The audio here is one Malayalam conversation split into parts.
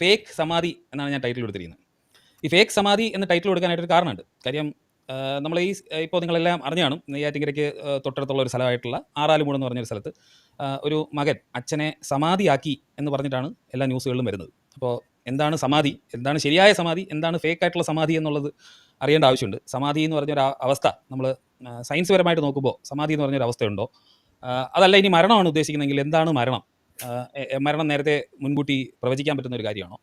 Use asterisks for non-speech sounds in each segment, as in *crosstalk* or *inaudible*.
ഫേക്ക് സമാധി എന്നാണ് ഞാൻ ടൈറ്റിൽ കൊടുത്തിരിക്കുന്നത്. ഈ ഫേക്ക് സമാധി എന്ന ടൈറ്റിൽ കൊടുക്കാനായിട്ടൊരു കാരണമുണ്ട്. കാര്യം നമ്മൾ ഈ ഇപ്പോൾ നിങ്ങളെല്ലാം അറിഞ്ഞാണ് നെയ്യാറ്റിങ്കരയ്ക്ക് തൊട്ടടുത്തുള്ള ഒരു സ്ഥലമായിട്ടുള്ള ആറാലുമൂട് എന്ന് പറഞ്ഞൊരു സ്ഥലത്ത് ഒരു മകൻ അച്ഛനെ സമാധിയാക്കി എന്ന് പറഞ്ഞിട്ടാണ് എല്ലാ ന്യൂസുകളിലും വരുന്നത്. അപ്പോൾ എന്താണ് സമാധി? എന്താണ് ശരിയായ സമാധി? എന്താണ് ഫേക്ക് ആയിട്ടുള്ള സമാധി എന്നുള്ളത് അറിയേണ്ട ആവശ്യമുണ്ട്. സമാധി എന്ന് പറഞ്ഞൊരു അവസ്ഥ നമ്മൾ സയൻസ് പരമായിട്ട് നോക്കുമ്പോൾ സമാധി എന്ന് പറഞ്ഞൊരു അവസ്ഥയുണ്ടോ? അതല്ല ഇനി മരണമാണ് ഉദ്ദേശിക്കുന്നതെങ്കിൽ എന്താണ് മരണം? മരണം നേരത്തെ മുൻകൂട്ടി പ്രവചിക്കാൻ പറ്റുന്ന ഒരു കാര്യമാണോ?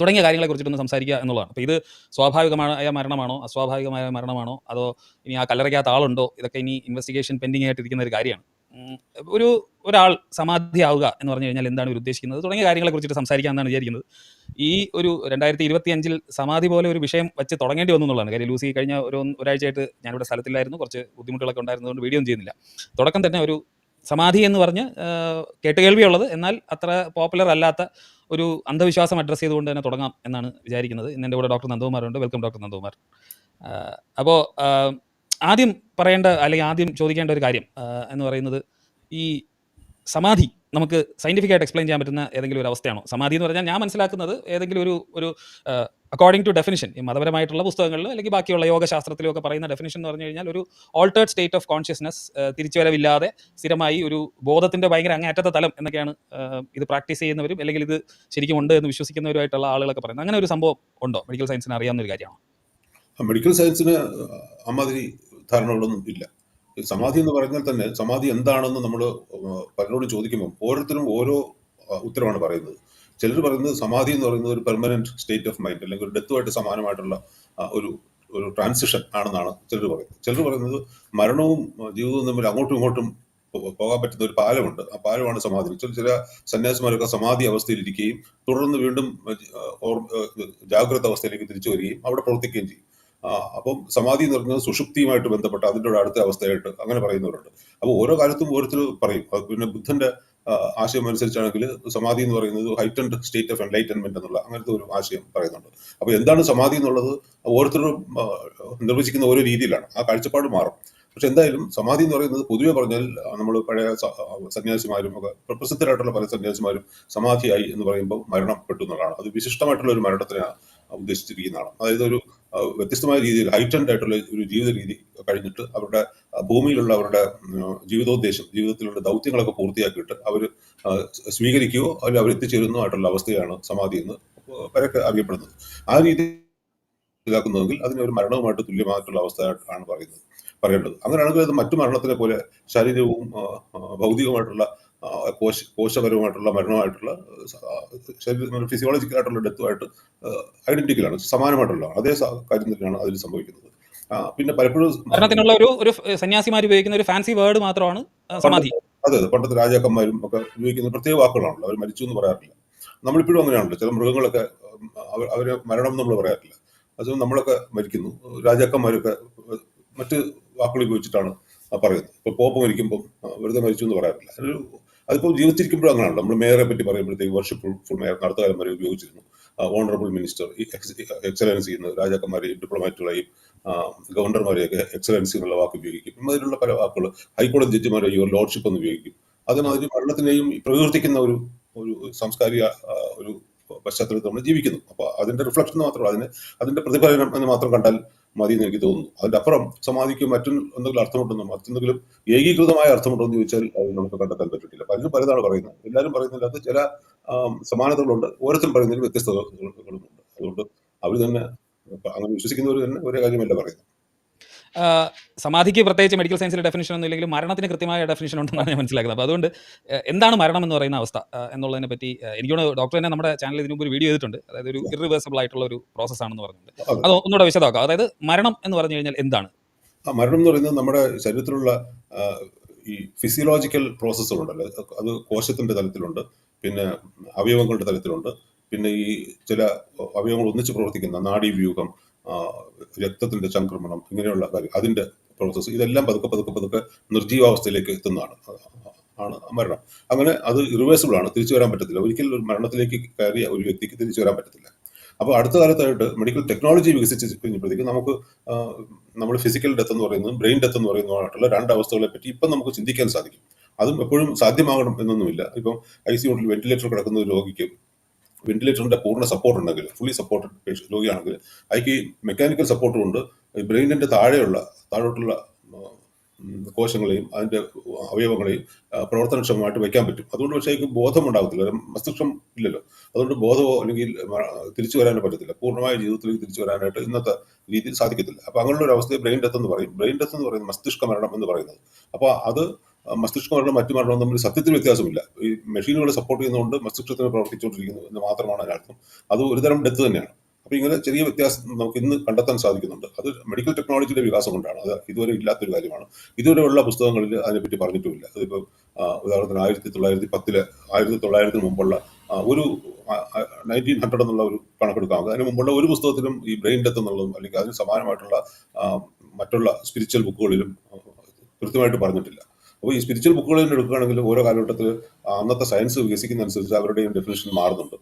തുടങ്ങിയ കാര്യങ്ങളെ കുറിച്ചിട്ടൊന്ന് സംസാരിക്കുക എന്നുള്ളതാണ്. അപ്പോൾ ഇത് സ്വാഭാവികമായ മരണമാണോ അസ്വാഭാവികമായ മരണമാണോ അതോ ഇനി ആ കല്ലറയ്ക്കകത്ത് ആളുണ്ടോ ഇതൊക്കെ ഇനി ഇൻവെസ്റ്റിഗേഷൻ പെൻഡിങ് ആയിട്ടിരിക്കുന്ന ഒരു കാര്യമാണ്. ഒരു ഒരാൾ സമാധിയാവുക എന്ന് പറഞ്ഞു കഴിഞ്ഞാൽ എന്താണ് ഇവർ ഉദ്ദേശിക്കുന്നത്? തുടങ്ങിയ കാര്യങ്ങളെ കുറിച്ചിട്ട് സംസാരിക്കാമെന്നാണ് വിചാരിക്കുന്നത്. ഈ ഒരു രണ്ടായിരത്തി ഇരുപത്തി അഞ്ചിൽ സമാധി പോലെ ഒരു വിഷയം വെച്ച് തുടങ്ങേണ്ടി വന്നു എന്നുള്ളതാണ്. കാര്യം ലൂസി കഴിഞ്ഞ ഒരു ഒരാഴ്ചയായിട്ട് ഞാനിവിടെ സ്ഥലത്തില്ലായിരുന്നു. കുറച്ച് ബുദ്ധിമുട്ടുകളൊക്കെ ഉണ്ടായിരുന്നതുകൊണ്ട് വീഡിയോ ഒന്നും ചെയ്യുന്നില്ല. തുടക്കം തന്നെ ഒരു സമാധി എന്ന് പറഞ്ഞ് കേട്ട് കേട്ടുകേൾവിയുള്ളത് എന്നാൽ അത്ര പോപ്പുലർ അല്ലാത്ത ഒരു അന്ധവിശ്വാസം അഡ്രസ്സ് ചെയ്തുകൊണ്ട് തന്നെ തുടങ്ങാം എന്നാണ് വിചാരിക്കുന്നത്. ഇന്ന് എന്റെ കൂടെ ഡോക്ടർ നന്ദകുമാറുണ്ട്. Welcome doctor Nandakumar. അപ്പോൾ ആദ്യം പറയേണ്ട അല്ലെങ്കിൽ ആദ്യം ചോദിക്കേണ്ട ഒരു കാര്യം എന്ന് പറയുന്നത് ഈ സമാധി നമുക്ക് സയന്റിഫിക് ആയിട്ട് എക്സ്പ്ലെയിൻ ചെയ്യാൻ പറ്റുന്ന ഏതെങ്കിലും ഒരു അവസ്ഥയാണോ സമാധി എന്ന് പറഞ്ഞാൽ ഞാൻ മനസ്സിലാക്കുന്നത് ഏതെങ്കിലും ഒരു ഒരു അക്കോർഡിംഗ് ടു ഡെഫിനിഷൻ ഈ മതപരമായിട്ടുള്ള പുസ്തകങ്ങളിൽ അല്ലെങ്കിൽ ബാക്കിയുള്ള യോഗശാസ്ത്രത്തിലും ഒക്കെ പറയുന്ന ഡെഫിനിഷൻ എന്ന് പറഞ്ഞു കഴിഞ്ഞാൽ ഒരു ഓൾട്ടേഡ് സ്റ്റേറ്റ് ഓഫ് കോൺഷ്യസ്നസ് തിരിച്ചുവരവില്ലാതെ സ്ഥിരമായി ഒരു ബോധത്തിന്റെ ഭയങ്കര അങ്ങേറ്റത്തെ തലം എന്നൊക്കെയാണ് ഇത് പ്രാക്ടീസ് ചെയ്യുന്നവരും അല്ലെങ്കിൽ ഇത് ശരിക്കും ഉണ്ട് എന്ന് വിശ്വസിക്കുന്നവരുമായിട്ടുള്ള ആളുകളൊക്കെ പറയുന്നത് അങ്ങനെ ഒരു സംഭവം ഉണ്ടോ മെഡിക്കൽ സയൻസിന് അറിയാവുന്ന ഒരു കാര്യമാണോ മെഡിക്കൽ സയൻസിന് അമ്മാതിരി ധാരണകളൊന്നും ഇല്ല സമാധി എന്ന് പറഞ്ഞാൽ തന്നെ സമാധി എന്താണെന്ന് നമ്മൾ പലരോടും ചോദിക്കുമ്പോൾ ഓരോരുത്തരും ഓരോ ഉത്തരമാണ് പറയുന്നത്. ചിലർ പറയുന്നത് സമാധി എന്ന് പറയുന്നത് ഒരു പെർമനന്റ് സ്റ്റേറ്റ് ഓഫ് മൈൻഡ് അല്ലെങ്കിൽ ഒരു ഡെത്തുമായിട്ട് സമാനമായിട്ടുള്ള ഒരു ഒരു ട്രാൻസിഷൻ ആണെന്നാണ് ചിലർ പറയുന്നത്. ചിലർ പറയുന്നത് മരണവും ജീവിതവും തമ്മിൽ അങ്ങോട്ടും ഇങ്ങോട്ടും പോകാൻ പറ്റുന്ന ഒരു പാലമുണ്ട്. ആ പാലമാണ് സമാധി. ചില ചില സന്യാസിമാരൊക്കെ സമാധി അവസ്ഥയിലിരിക്കുകയും തുടർന്ന് വീണ്ടും ജാഗ്രത അവസ്ഥയിലേക്ക് തിരിച്ചു വരികയും അവിടെ പ്രവർത്തിക്കുകയും ചെയ്യും. ആ, അപ്പം സമാധി എന്ന് പറയുന്നത് സുഷുപ്തിയുമായിട്ട് ബന്ധപ്പെട്ട അതിന്റെ ഒരു അടുത്ത അവസ്ഥയായിട്ട് അങ്ങനെ പറയുന്നവരുണ്ട്. അപ്പോൾ ഓരോ കാലത്തും ഓരോരുത്തർ പറയും. പിന്നെ ബുദ്ധന്റെ ആശയം അനുസരിച്ചാണെങ്കിൽ സമാധി എന്ന് പറയുന്നത് ഹൈറ്റൻഡ് സ്റ്റേറ്റ് ഓഫ് എൻലൈറ്റൻമെന്റ് എന്നുള്ള അങ്ങനത്തെ ഒരു ആശയം പറയുന്നുണ്ട്. അപ്പോൾ എന്താണ് സമാധി എന്നുള്ളത്? ഓരോരുത്തരും നിർവചിക്കുന്ന ഓരോ രീതിയിലാണ്. ആ കാഴ്ചപ്പാട് മാറും. പക്ഷെ എന്തായാലും സമാധി എന്ന് പറയുന്നത് പൊതുവെ പറഞ്ഞാൽ നമ്മൾ പഴയ സന്യാസിമാരും ഒക്കെ പ്രസിദ്ധരായിട്ടുള്ള പല സന്യാസിമാരും സമാധിയായി എന്ന് പറയുമ്പോൾ മരണപ്പെട്ടു എന്നുള്ളതാണ്. അത് വിശിഷ്ടമായിട്ടുള്ള ഒരു മരണത്തിനാണ് ഉദ്ദേശിച്ചിരിക്കുന്നതാണ്. അതായത് ഒരു വ്യത്യസ്തമായ രീതിയിൽ ഹൈറ്റൻഡ് ആയിട്ടുള്ള ഒരു ജീവിത രീതി കഴിഞ്ഞിട്ട് അവരുടെ ഭൂമിയിലുള്ള അവരുടെ ജീവിതോദ്ദേശം ജീവിതത്തിലുള്ള ദൗത്യങ്ങളൊക്കെ പൂർത്തിയാക്കിയിട്ട് അവർ സ്വീകരിക്കുകയോ അല്ലെങ്കിൽ അവർ എത്തിച്ചേരുന്നോ ആയിട്ടുള്ള അവസ്ഥയാണ് സമാധി എന്ന് പരക്കെ അറിയപ്പെടുന്നത്. ആ രീതി ഇതാക്കുന്നുവെങ്കിൽ അതിനെ ഒരു മരണവുമായിട്ട് തുല്യമായിട്ടുള്ള അവസ്ഥ ആണ് പറയുന്നത് പറയേണ്ടത്. അങ്ങനെയാണെങ്കിൽ അത് മറ്റു മരണത്തിനെ പോലെ ശാരീരികവും ആ, കോശ കോശപരമായിട്ടുള്ള മരണമായിട്ടുള്ള ശരീരം ഫിസിയോളജിക്കലായിട്ടുള്ള ഡെത്തുമായിട്ട് ഐഡന്റിക്കലാണ് സമാനമായിട്ടുള്ള അതേ കാര്യം തന്നെയാണ് അതിൽ സംഭവിക്കുന്നത്. പിന്നെ പലപ്പോഴും മരണത്തിനുള്ള ഒരു ഒരു സന്യാസിമാർ ഉപയോഗിക്കുന്ന ഒരു ഫാൻസി വേർഡ് മാത്രമാണ് സമാധി. അതെ അതെ പണ്ടത്തെ രാജാക്കന്മാരും ഒക്കെ ഉപയോഗിക്കുന്ന പ്രത്യേക വാക്കുകളാണല്ലോ അവർ മരിച്ചു എന്ന് പറയാറില്ല. നമ്മളിപ്പോഴും അങ്ങനെയാണല്ലോ ചില മൃഗങ്ങളൊക്കെ അവരെ മരണം എന്ന് നമ്മൾ പറയാറില്ല. അത് നമ്മളൊക്കെ മരിക്കുന്നു രാജാക്കന്മാരൊക്കെ മറ്റ് വാക്കുകൾ ഉപയോഗിച്ചിട്ടാണ് പറയുന്നത്. ഇപ്പൊ പോപ്പ് മരിക്കുമ്പോൾ വെറുതെ മരിച്ചു എന്ന് പറയാറില്ല. അതൊരു അതിപ്പോൾ ജീവിച്ചിരിക്കുമ്പോഴും അങ്ങനെയാണ്. നമ്മൾ മേയറെ പറ്റി പറയുമ്പോഴത്തേക്ക് വർഷിപ്പ് ഫുൾ മേയർ അടുത്ത വരെ ഉപയോഗിച്ചിരുന്നു. ഓണറബിൾ മിനിസ്റ്റർ എക്സലൻസി എന്ന് രാജാക്കന്മാരെയും ഡിപ്ലോമാറ്റുകളെയും ഗവർണർമാരെയൊക്കെ എക്സലൻസി എന്നുള്ള വാക്ക് ഉപയോഗിക്കും. അതിലുള്ള പല വാക്കുകൾ ഹൈക്കോടതി ജഡ്ജിമാരെ യുവർ ലോഡ്ഷിപ്പ് എന്ന് ഉപയോഗിക്കും. അതിനതിന് മരണത്തിനെയും പ്രകീർത്തിക്കുന്ന ഒരു ഒരു സാംസ്കാരിക ഒരു പശ്ചാത്തലത്തിൽ നമ്മൾ ജീവിക്കുന്നു അപ്പൊ അതിന്റെ റിഫ്ലക്ഷൻ മാത്രമല്ല അതിന് അതിന്റെ പ്രതിഫലനം എന്ന് മാത്രം കണ്ടാൽ മതി എന്ന് എനിക്ക് തോന്നുന്നു അതിന്റെ അപ്പുറം സമാധിക്ക് മറ്റും എന്തെങ്കിലും അർത്ഥമുണ്ടെന്നോ മറ്റെന്തെങ്കിലും ഏകീകൃതമായ അർത്ഥമുണ്ടോ എന്ന് ചോദിച്ചാൽ അത് നമുക്ക് കണ്ടെത്താൻ പറ്റില്ല പലരും പലതാണ് പറയുന്നത് എല്ലാവരും പറയുന്നില്ലാത്ത ചില സമാനതകളുണ്ട് ഓരോരുത്തരും പറയുന്നതിൽ വ്യത്യസ്തതകളുമുണ്ട് അതുകൊണ്ട് അവർ തന്നെ അങ്ങനെ വിശ്വസിക്കുന്നവർ തന്നെ ഒരേ കാര്യമല്ല പറയുന്നത് സമാധിക്ക് പ്രത്യേകിച്ച് മെഡിക്കൽ സയൻസിൽ ഡെഫിനിഷൻ ഒന്നും ഇല്ലെങ്കിലും മരണത്തിന് കൃത്യമായ ഡെഫിനിഷൻ ഉണ്ടെന്നാണ് ഞാൻ മനസ്സിലാക്കുന്നത്. അപ്പോൾ അതുകൊണ്ട് എന്താണ് മരണം എന്ന് പറയുന്ന അവസ്ഥ എന്നുള്ളതിനെ പറ്റി എനിക്കോട് ഡോക്ടർ തന്നെ നമ്മുടെ ചാനലിൽ ഇതിനു മുമ്പ് ഒരു വീഡിയോ ചെയ്തിട്ടുണ്ട്. അതായത് ഒരു ഇറിവേഴ്സബിൾ ആയിട്ടുള്ള ഒരു പ്രോസസ് ആണെന്ന് പറഞ്ഞിട്ടുണ്ട്. അതെ. ഒന്നുകൂടെ വിശദമാക്കാം. അതായത് മരണം എന്ന് പറഞ്ഞു കഴിഞ്ഞാൽ എന്താണ്? ആ മരണം എന്ന് പറയുന്നത് നമ്മുടെ ശരീരത്തിലുള്ള ഈ ഫിസിയോളജിക്കൽ പ്രോസസ്സുകളുണ്ടല്ലോ അത് കോശത്തിന്റെ തലത്തിലുണ്ട്. പിന്നെ അവയവങ്ങളുടെ തലത്തിലുണ്ട്. പിന്നെ ഈ ചില അവയവങ്ങൾ ഒന്നിച്ച് പ്രവർത്തിക്കുന്ന നാഡീവ്യൂഹം രക്തത്തിന്റെ ചംക്രമണം ഇങ്ങനെയുള്ള കാര്യം അതിന്റെ പ്രോസസ്സ് ഇതെല്ലാം പതുക്കെ പതുക്കെ പതുക്കെ നിർജീവാവസ്ഥയിലേക്ക് എത്തുന്നതാണ്. ആണ് മരണം. അങ്ങനെ അത് ഇറിവേഴ്സിബിൾ ആണ് തിരിച്ചു വരാൻ പറ്റത്തില്ല. ഒരിക്കലും ഒരു മരണത്തിലേക്ക് കയറിയ ഒരു വ്യക്തിക്ക് തിരിച്ചു വരാൻ പറ്റത്തില്ല. അപ്പോൾ അടുത്ത കാലത്തായിട്ട് മെഡിക്കൽ ടെക്നോളജി വികസിച്ച് കഴിഞ്ഞപ്പോഴത്തേക്ക് നമുക്ക് നമ്മൾ ഫിസിക്കൽ ഡെത്ത് എന്ന് പറയുന്നതും ബ്രെയിൻ ഡെത്ത് എന്ന് പറയുന്നതുമായിട്ടുള്ള രണ്ട് അവസ്ഥകളെ പറ്റി ഇപ്പം നമുക്ക് ചിന്തിക്കാൻ സാധിക്കും. അതും എപ്പോഴും സാധ്യമാകണം എന്നൊന്നുമില്ല. ഇപ്പം ഐ സി യുണ്ടിൽ വെന്റിലേറ്റർ കിടക്കുന്ന ഒരു രോഗിക്ക് വെന്റിലേറ്ററിന്റെ പൂർണ സപ്പോർട്ട് ഉണ്ടെങ്കിൽ ഫുള്ളി സപ്പോർട്ടഡ് രോഗിയാണെങ്കിൽ അതിക്ക് മെക്കാനിക്കൽ സപ്പോർട്ട് ഉണ്ട്. ബ്രെയിനിന്റെ താഴെയുള്ള താഴോട്ടുള്ള കോശങ്ങളെയും അതിന്റെ അവയവങ്ങളെയും പ്രവർത്തനക്ഷമമായിട്ട് വെക്കാൻ പറ്റും. അതുകൊണ്ട് പക്ഷേ അതിക്ക് ബോധം ഉണ്ടാകത്തില്ല ഒരു മസ്തിഷ്കം ഇല്ലല്ലോ. അതുകൊണ്ട് ബോധമോ അല്ലെങ്കിൽ തിരിച്ചു വരാനോ പറ്റത്തില്ല. പൂർണമായ ജീവിതത്തിലേക്ക് തിരിച്ചു വരാനായിട്ട് ഇന്നത്തെ രീതിയിൽ സാധിക്കത്തില്ല. അപ്പൊ അങ്ങനെയുള്ള ഒരു അവസ്ഥയെ ബ്രെയിൻ ഡെത്ത് എന്ന് പറയും. ബ്രെയിൻ ഡെത്ത് എന്ന് പറയുന്നത് മസ്തിഷ്ക മരണം എന്ന് പറയുന്നത്. അപ്പൊ അത് മസ്തിഷ്ക മരണം മറ്റു മരണവും തമ്മിൽ സത്യത്തിൽ വ്യത്യാസമില്ല. ഈ മെഷീനുകളെ സപ്പോർട്ട് ചെയ്യുന്നതുകൊണ്ട് മസ്തിഷ്കത്തിന് പ്രവർത്തിച്ചുകൊണ്ടിരിക്കുന്നു എന്ന് മാത്രമാണ് അതിനർത്ഥം അത് ഒരുതരം ഡെത്ത് തന്നെയാണ്. അപ്പൊ ഇങ്ങനെ ചെറിയ വ്യത്യാസം നമുക്ക് ഇന്ന് കണ്ടെത്താൻ സാധിക്കുന്നുണ്ട്. അത് മെഡിക്കൽ ടെക്നോളജിയുടെ വികാസം കൊണ്ടാണ്. അത് ഇതുവരെ ഇല്ലാത്തൊരു കാര്യമാണ്. ഇതുവരെയുള്ള പുസ്തകങ്ങളിൽ അതിനെപ്പറ്റി പറഞ്ഞിട്ടുമില്ല. അതിപ്പോൾ ഉദാഹരണത്തിന് ആയിരത്തി തൊള്ളായിരത്തി പത്തിൽ ആയിരത്തി തൊള്ളായിരത്തിന് മുമ്പുള്ള ഒരു നയന്റീൻ ഹൺഡ്രഡ് എന്നുള്ള ഒരു കണക്കെടുക്കാം അതിന് മുമ്പുള്ള ഒരു പുസ്തകത്തിലും ഈ ബ്രെയിൻ ഡെത്ത് എന്നുള്ളതും അല്ലെങ്കിൽ അതിന് സമാനമായിട്ടുള്ള മറ്റുള്ള സ്പിരിച്വൽ ബുക്കുകളിലും കൃത്യമായിട്ട് പറഞ്ഞിട്ടില്ല. അപ്പോൾ ഈ സ്പിരിച്വൽ ബുക്കുകൾ തന്നെ എടുക്കുകയാണെങ്കിൽ ഓരോ കാലഘട്ടത്തിൽ അന്നത്തെ സയൻസ് വികസിക്കുന്ന അനുസരിച്ച് അവരുടെയും ഡെഫിനേഷൻ മാറുന്നുണ്ട്.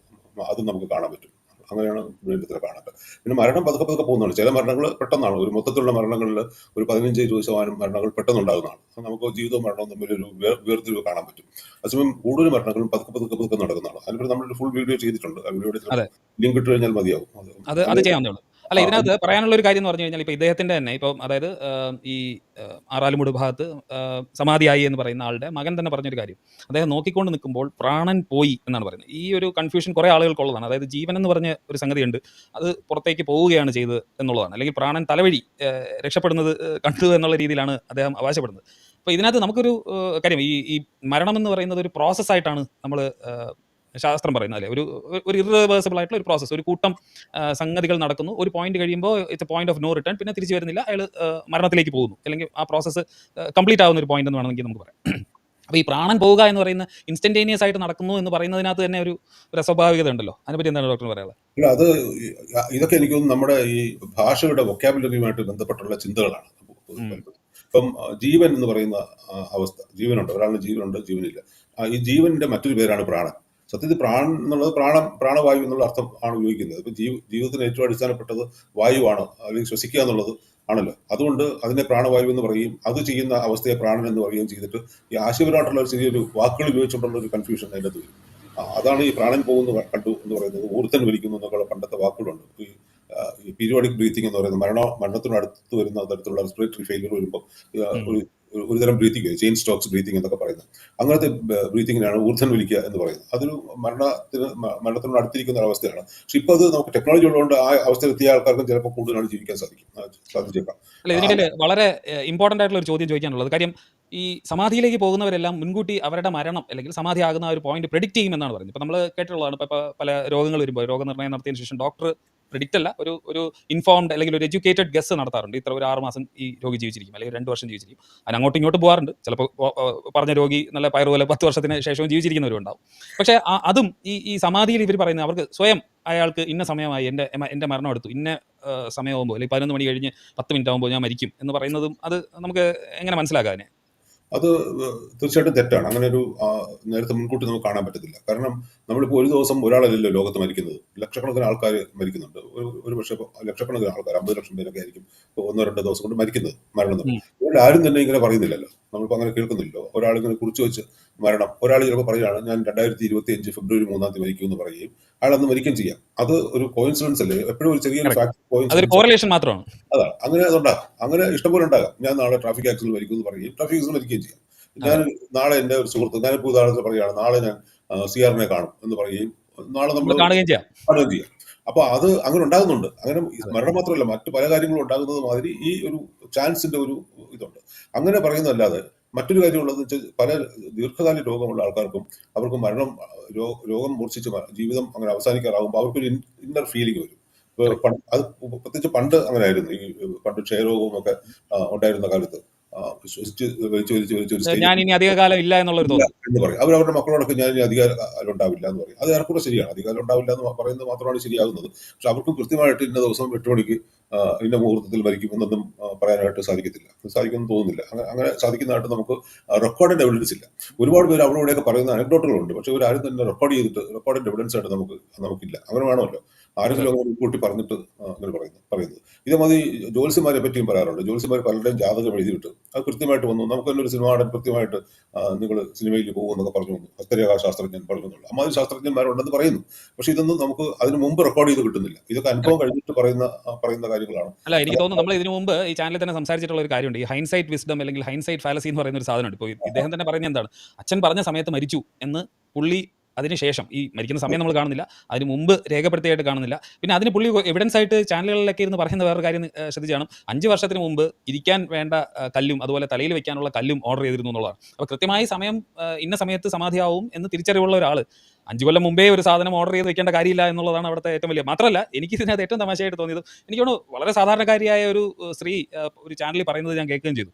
അതും നമുക്ക് കാണാൻ പറ്റും. അങ്ങനെയാണ് വീണ്ടും കാണാൻ പിന്നെ മരണം പതുക്കെ പതുക്കെ പോകുന്നുണ്ട് ചില മരണങ്ങൾ പെട്ടെന്നാണ്. ഒരു മൊത്തത്തിലുള്ള മരണങ്ങളിൽ ഒരു പതിനഞ്ച് ഇരുപത് ശതമാനം മരണങ്ങൾ പെട്ടെന്നുണ്ടാകുന്നതാണ്. നമുക്ക് ജീവിതവും മരണവും തമ്മിൽ ഒരു വേർതിരിവ് കാണാൻ പറ്റും. അതേസമയം കൂടുതൽ മരണങ്ങളും പതുക്കെ പതുക്കെ പതുക്കെ നടക്കുന്നതാണ്. അതിനിപ്പോൾ നമ്മളൊരു ഫുൾ വീഡിയോ ചെയ്തിട്ടുണ്ട്. ആ വീഡിയോ. ലിങ്ക് ഇട്ട് കഴിഞ്ഞാൽ മതിയാവും. അത് ഉള്ളൂ. അല്ല ഇതിനകത്ത് പറയാനുള്ള ഒരു കാര്യം എന്ന് പറഞ്ഞു കഴിഞ്ഞാൽ ഇപ്പൊ ഇദ്ദേഹത്തിന്റെ തന്നെ ഇപ്പം അതായത് ഈ ആറാലുമുട് ഭാഗത്ത് സമാധിയായി എന്ന് പറയുന്ന ആളുടെ മകൻ തന്നെ പറഞ്ഞൊരു കാര്യം. അദ്ദേഹം നോക്കിക്കൊണ്ട് നിൽക്കുമ്പോൾ പ്രാണൻ പോയി എന്നാണ് പറയുന്നത്. ഈ ഒരു കൺഫ്യൂഷൻ കുറെ ആളുകൾക്കുള്ളതാണ്. അതായത് ജീവൻ എന്ന് പറഞ്ഞ ഒരു സംഗതിയുണ്ട്. അത് പുറത്തേക്ക് പോവുകയാണ് ചെയ്തത് എന്നുള്ളതാണ്. അല്ലെങ്കിൽ പ്രാണൻ തലവഴി രക്ഷപ്പെടുന്നത് കണ്ടു എന്നുള്ള രീതിയിലാണ് അദ്ദേഹം അവകാശപ്പെടുന്നത്. അപ്പോൾ ഇതിനകത്ത് നമുക്കൊരു കാര്യം ഈ ഈ മരണം എന്ന് പറയുന്നത് ഒരു പ്രോസസ്സായിട്ടാണ് നമ്മൾ ശാസ്ത്രം പറയുന്നത് അല്ലേ? ഒരു ഒരു ഇറിവേഴ്സിബിൾ ആയിട്ടുള്ള ഒരു പ്രോസസ്സ് ഒരു കൂട്ടം സംഗതികൾ നടക്കുന്നു. ഒരു പോയിന്റ് കഴിയുമ്പോൾ it's point of no return പിന്നെ തിരിച്ചു വരുന്നില്ല അയാൾ മരണത്തിലേക്ക് പോകുന്നു. അല്ലെങ്കിൽ ആ പ്രോസസ്സ് കംപ്ലീറ്റ് ആവുന്ന ഒരു പോയിന്റ് എന്ന് വേണമെങ്കിൽ നമുക്ക് പറയാം. *clears throat* അപ്പോൾ ഈ പ്രാണൻ പോവുക എന്ന് പറയുന്ന ഇൻസ്റ്റന്റേനിയസ് ആയിട്ട് നടക്കുന്നു എന്ന് പറയുന്നതിനകത്ത് തന്നെ ഒരു അസ്വാഭാവികത ഉണ്ടല്ലോ. അതിനെപ്പറ്റി എന്താണ് ഡോക്ടർ പറയാനുള്ളത്? അല്ല അത് ഇതൊക്കെ എനിക്ക് തോന്നുന്നു നമ്മുടെ ഈ ഭാഷയുടെ വൊക്കാബുലറിയുമായിട്ട് ബന്ധപ്പെട്ടുള്ള ചിന്തകളാണ്. ഇപ്പം ജീവൻ എന്ന് പറയുന്ന അവസ്ഥ. ജീവനുണ്ട്. ഒരാളിന് ജീവനുണ്ട് ജീവനില്ല. ഈ ജീവന്റെ മറ്റൊരു പേരാണ് പ്രാണൻ. സത്യത്തിൽ പ്രാൺ എന്നുള്ളത് പ്രാണ പ്രാണവായു എന്നുള്ള അർത്ഥം ആണ് ഉപയോഗിക്കുന്നത്. ഇപ്പൊ ജീവ ജീവിതത്തിന് ഏറ്റവും അടിസ്ഥാനപ്പെട്ടത് വായുവാണ്. അല്ലെങ്കിൽ ശ്വസിക്കുക എന്നുള്ളത് ആണല്ലോ. അതുകൊണ്ട് അതിനെ പ്രാണവായു എന്ന് പറയുകയും അത് ചെയ്യുന്ന അവസ്ഥയെ പ്രാണൻ എന്ന് പറയുകയും ചെയ്തിട്ട് ഈ ആശയപരമായിട്ടുള്ള ഒരു ചെറിയൊരു വാക്കുകൾ ഉപയോഗിച്ചുകൊണ്ടുള്ള ഒരു കൺഫ്യൂഷൻ അതിന്റെ അത് അതാണ് ഈ പ്രാണൻ പോകുന്നു കണ്ടു എന്ന് പറയുന്നത്. ഊർത്തൻ വിളിക്കുന്നു എന്നൊക്കെയുള്ള പണ്ടത്തെ വാക്കുകളുണ്ട്. ഈ പീരിയോഡിക് ബ്രീത്തിങ് എന്ന് പറയുന്നത് മരണ മരണത്തിനടുത്ത് വരുന്ന തരത്തിലുള്ള റെസ്പിറേറ്ററി ഫെയിലിയർ വരുമ്പോൾ ഒരു- ഒരുതരം ബ്രീത്തിങ് ചെയിൻ സ്റ്റോക്സ് ബ്രീത്തിങ് എന്നൊക്കെ പറയുന്നത്. അങ്ങനത്തെ ബ്രീത്തിങ്ങിനാണ് ഊർദ്ധൻ വിളിക്കുക എന്ന് പറയുന്നത്. അതൊരു മരണത്തിന് മരണത്തിനോട് അടുത്തിരിക്കുന്ന ഒരു അവസ്ഥയാണ്. പക്ഷെ ഇപ്പൊ അത് നമുക്ക് ടെക്നോളജി ഉള്ളതുകൊണ്ട് ആ അവസ്ഥയിൽ എത്തിയ ആൾക്കാർക്കും ചിലപ്പോൾ കൂടുതലാണ് ജീവിക്കാൻ സാധിക്കും. സാധിച്ചേക്കാം. അല്ല ഇതിനിടയിൽ വളരെ ഇമ്പോർട്ടന്റ് ആയിട്ടുള്ള ഒരു ചോദ്യം ചോദിക്കാനുള്ളത്. കാര്യം ഈ സമാധിയിലേക്ക് പോകുന്നവരെല്ലാം മുൻകൂട്ടി അവരുടെ മരണം അല്ലെങ്കിൽ സമാധി ആകുന്ന ഒരു പോയിന്റ് പ്രെഡിക്റ്റ് ചെയ്യുമെന്നാണ് പറയുന്നത് ഇപ്പം നമ്മൾ കേട്ടിട്ടുള്ളതാണ്. ഇപ്പം പല രോഗങ്ങൾ വരുമ്പോൾ രോഗനിർണയം നടത്തിയതിനു ശേഷം ഡോക്ടർ പ്രിഡിക്റ്റ് അല്ല ഒരു ഒരു ഇൻഫോംഡ് അല്ലെങ്കിൽ ഒരു എഡ്യൂക്കേറ്റഡ് ഗസ് നടത്താറുണ്ട്. ഇത്ര ഒരു ആറ് മാസം ഈ രോഗി ജീവിച്ചിരിക്കും അല്ലെങ്കിൽ രണ്ട് വർഷം ജീവിച്ചിരിക്കും. അതിന് അങ്ങോട്ടും ഇങ്ങോട്ട് പോകാറുണ്ട് ചിലപ്പോൾ പറഞ്ഞ രോഗി നല്ല പയർ പോലെ പത്ത് വർഷത്തിന് ശേഷവും ജീവിച്ചിരിക്കുന്നവരും ഉണ്ടാവും. പക്ഷേ അതും ഈ ഈ സമാധിയിൽ ഇവർ പറയുന്നത് അവർക്ക് സ്വയം അയാൾക്ക് ഇന്ന സമയമായി എന്റെ എന്റെ മരണം എടുത്തു. ഇന്ന സമയമാകുമ്പോൾ അല്ലെങ്കിൽ പതിനൊന്ന് മണി കഴിഞ്ഞ് പത്ത് മിനിറ്റ് ആകുമ്പോൾ ഞാൻ മരിക്കും എന്ന് പറയുന്നതും അത് നമുക്ക് എങ്ങനെ മനസ്സിലാക്കാം അതിനെ അത് തീർച്ചയായിട്ടും തെറ്റാണ്. അങ്ങനെ ഒരു നേരത്തെ മുൻകൂട്ടി നമുക്ക് കാണാൻ പറ്റത്തില്ല. കാരണം നമ്മളിപ്പോൾ ഒരു ദിവസം ഒരാളല്ലല്ലോ ലോകത്ത് മരിക്കുന്നത്. ലക്ഷക്കണക്കിന് ആൾക്കാർ മരിക്കുന്നുണ്ട്. ഒരു ഒരു പക്ഷേ ലക്ഷക്കണക്കിന് ആൾക്കാർ അമ്പത് ലക്ഷം പേരൊക്കെ ആയിരിക്കും ഒന്നോ രണ്ടോ ദിവസം കൊണ്ട് മരിക്കുന്നത് മരണം. ഇവിടെ ആരും തന്നെ ഇങ്ങനെ പറയുന്നില്ലല്ലോ. നമ്മളിപ്പോൾ അങ്ങനെ കേൾക്കുന്നില്ലല്ലോ. ഒരാളിങ്ങനെ കുറിച്ച് വെച്ച് മരണം. ഒരാൾ ചിലപ്പോൾ പറയുകയാണ് ഞാൻ രണ്ടായിരത്തി ഇരുപത്തി അഞ്ച് ഫെബ്രുവരി മൂന്നാം തീയതി മരിക്കും എന്ന് പറയുകയും അയാൾ അന്ന് മരിക്കുകയും ചെയ്യാം. അത് ഒരു കോയിൻസിഡൻസ് അല്ലേ? എപ്പോഴും ഒരു ചെറിയൊരു Correct. ഫാക്ട് മാത്രമാണ്. അതാണ്. അങ്ങനെ അതുണ്ടാകാം. അങ്ങനെ ഇഷ്ടംപോലെ ഉണ്ടാകാം. ഞാൻ നാളെ ട്രാഫിക് ആക്സിഡന്റ് മരിക്കും എന്ന് പറയുകയും ട്രാഫിക് ആക്സിഡന്റ് മരിക്കുകയും ചെയ്യാം. ഞാൻ നാളെ എന്റെ ഒരു സുഹൃത്ത് ഞാനിപ്പോൾ ഉദാഹരണത്തിൽ പറയുകയാണ് നാളെ ഞാൻ സി ആറിനെ കാണും എന്ന് പറയുകയും നാളെ നമ്മൾ നമ്മൾ കാണുകയും ചെയ്യാം. കാണുകയും ചെയ്യാം. അപ്പൊ അത് അങ്ങനെ ഉണ്ടാകുന്നുണ്ട്. അങ്ങനെ മരണം മാത്രമല്ല മറ്റു പല കാര്യങ്ങളും ഉണ്ടാകുന്നത് മാതിരി ഈ ഒരു ചാൻസിന്റെ ഒരു ഇതുണ്ട്. അങ്ങനെ പറയുന്നതല്ലാതെ മറ്റൊരു കാര്യമുള്ളത് വെച്ചാൽ പല ദീർഘകാല രോഗമുള്ള ആൾക്കാർക്കും അവർക്ക് മരണം രോഗം മൂർച്ഛിച്ച് ജീവിതം അങ്ങനെ അവസാനിക്കാറാകുമ്പോൾ അവർക്കൊരു ഇന്നർ ഫീലിംഗ് വരും. അത് പ്രത്യേകിച്ച് പണ്ട് അങ്ങനെ ആയിരുന്നു ഈ പണ്ട് ക്ഷയരോഗവും ഒക്കെ ഉണ്ടായിരുന്ന കാലത്ത്. ഒരു ഞാൻ ഇനി അധികകാലം ഇല്ല എന്നുള്ളൊരു തോന്നൽ. എന്ന് പറയും. അവർ അവരുടെ മക്കളോടൊക്കെ ഞാൻ അധികാരം ഉണ്ടാവില്ല എന്ന് പറയും. അത് ഏറെക്കുറെ ശരിയാണ്. അധികാരം ഉണ്ടാവില്ല എന്ന് പറയുന്നത് മാത്രമാണ് ശരിയാകുന്നത്. പക്ഷെ അവർക്ക് കൃത്യമായിട്ട് ഇന്ന ദിവസം എട്ട് മണിക്ക് ഇന്ന മുഹൂർത്തത്തിൽ മരിക്കുമെന്നൊന്നും പറയാനായിട്ട് സാധിക്കത്തില്ല. സാധിക്കുമെന്ന് തോന്നുന്നില്ല. അങ്ങനെ അങ്ങനെ സാധിക്കുന്നതായിട്ട് നമുക്ക് റെക്കോർഡിന്റെ എവിഡൻസ് ഇല്ല. ഒരുപാട് പേര് അവിടെ ഇവിടെയൊക്കെ പറയുന്ന അനക്ഡോട്ടുകളുണ്ട് പക്ഷെ ഇവരാരും തന്നെ റെക്കോർഡ് ചെയ്തിട്ട് റെക്കോർഡിന്റെ എവിഡൻസ് ആയിട്ട് നമുക്ക് നമുക്കില്ല. അങ്ങനെ വേണമല്ലോ. അങ്ങനെ കൂട്ടി പറഞ്ഞിട്ട് അങ്ങനെ പറയുന്നത് പറയുന്നത് ഇത് മതി ജ്യോത്സ്യന്മാരെ പറ്റിയും പറയാറുണ്ട്. ജ്യോത്സ്യന്മാർ പലരുടെയും ജാതകം എഴുതിയിട്ട് അത് കൃത്യമായിട്ട് വന്നു. നമുക്ക് തന്നെ ഒരു സിനിമ നടൻ കൃത്യമായിട്ട് നിങ്ങൾ സിനിമയിൽ പോകുമെന്നൊക്കെ പറഞ്ഞു വന്നു. ഹസ്തരേഖാ ശാസ്ത്രജ്ഞൻ പറഞ്ഞു വന്നു അമ്മാതിരി ശാസ്ത്രജ്ഞന്മാരുണ്ടെന്ന് പറയുന്നു. പക്ഷെ ഇതൊന്നും നമുക്ക് അതിന് മുമ്പ് റെക്കോർഡ് ചെയ്ത് കിട്ടുന്നില്ല. ഇതൊക്കെ അനുഭവം കഴിഞ്ഞിട്ട് പറയുന്ന പറയുന്ന കാര്യങ്ങളാണ്. അല്ല എനിക്ക് തോന്നുന്നു നമ്മൾ ഇതിനു മുമ്പ് ഈ ചാനലിൽ തന്നെ സംസാരിച്ചിട്ടുള്ള ഒരു കാര്യമുണ്ട്. ഈ ഹൈൻസൈറ്റ് വിസ്ഡം അല്ലെങ്കിൽ ഹൈൻസൈറ്റ് ഫാലസി എന്ന് പറയുന്ന ഒരു സാധനമുണ്ട്. ഇപ്പോൾ ഇദ്ദേഹം തന്നെ പറയുന്നത് എന്താണ്? അച്ഛൻ പറഞ്ഞ സമയത്ത് മരിച്ചു എന്ന് പുള്ളി അതിനുശേഷം ഈ മരിക്കുന്ന സമയം നമ്മൾ കാണുന്നില്ല. അതിന് മുമ്പ് രേഖപ്പെടുത്തിയായിട്ട് കാണുന്നില്ല. പിന്നെ അതിന് പുള്ളി എവിഡൻസ് ആയിട്ട് ചാനലുകളിലൊക്കെ ഇരുന്ന് പറയുന്ന വേറൊരു കാര്യം ശ്രദ്ധിച്ചാണ്. അഞ്ച് വർഷത്തിന് മുമ്പ് ഇരിക്കാൻ വേണ്ട കല്ലും അതുപോലെ തലയിൽ വെക്കാനുള്ള കല്ലും ഓർഡർ ചെയ്തിരുന്നു എന്നുള്ളതാണ്. അപ്പോൾ കൃത്യമായി സമയം ഇന്ന സമയത്ത് സമാധിയാവും എന്ന് തിരിച്ചറിവുള്ള ഒരാൾ അഞ്ച് കൊല്ലം മുമ്പേ ഒരു സാധനം ഓർഡർ ചെയ്ത് വെക്കേണ്ട കാര്യമില്ല എന്നുള്ളതാണ് അവിടുത്തെ ഏറ്റവും വലിയ മാത്രമല്ല എനിക്ക് ഇതിനകത്ത് ഏറ്റവും തമാശയായിട്ട് തോന്നിയത് എനിക്ക് വളരെ സാധാരണക്കാരിയായ ഒരു സ്ത്രീ ഒരു ചാനലിൽ പറയുന്നത് ഞാൻ കേൾക്കുകയും ചെയ്തു.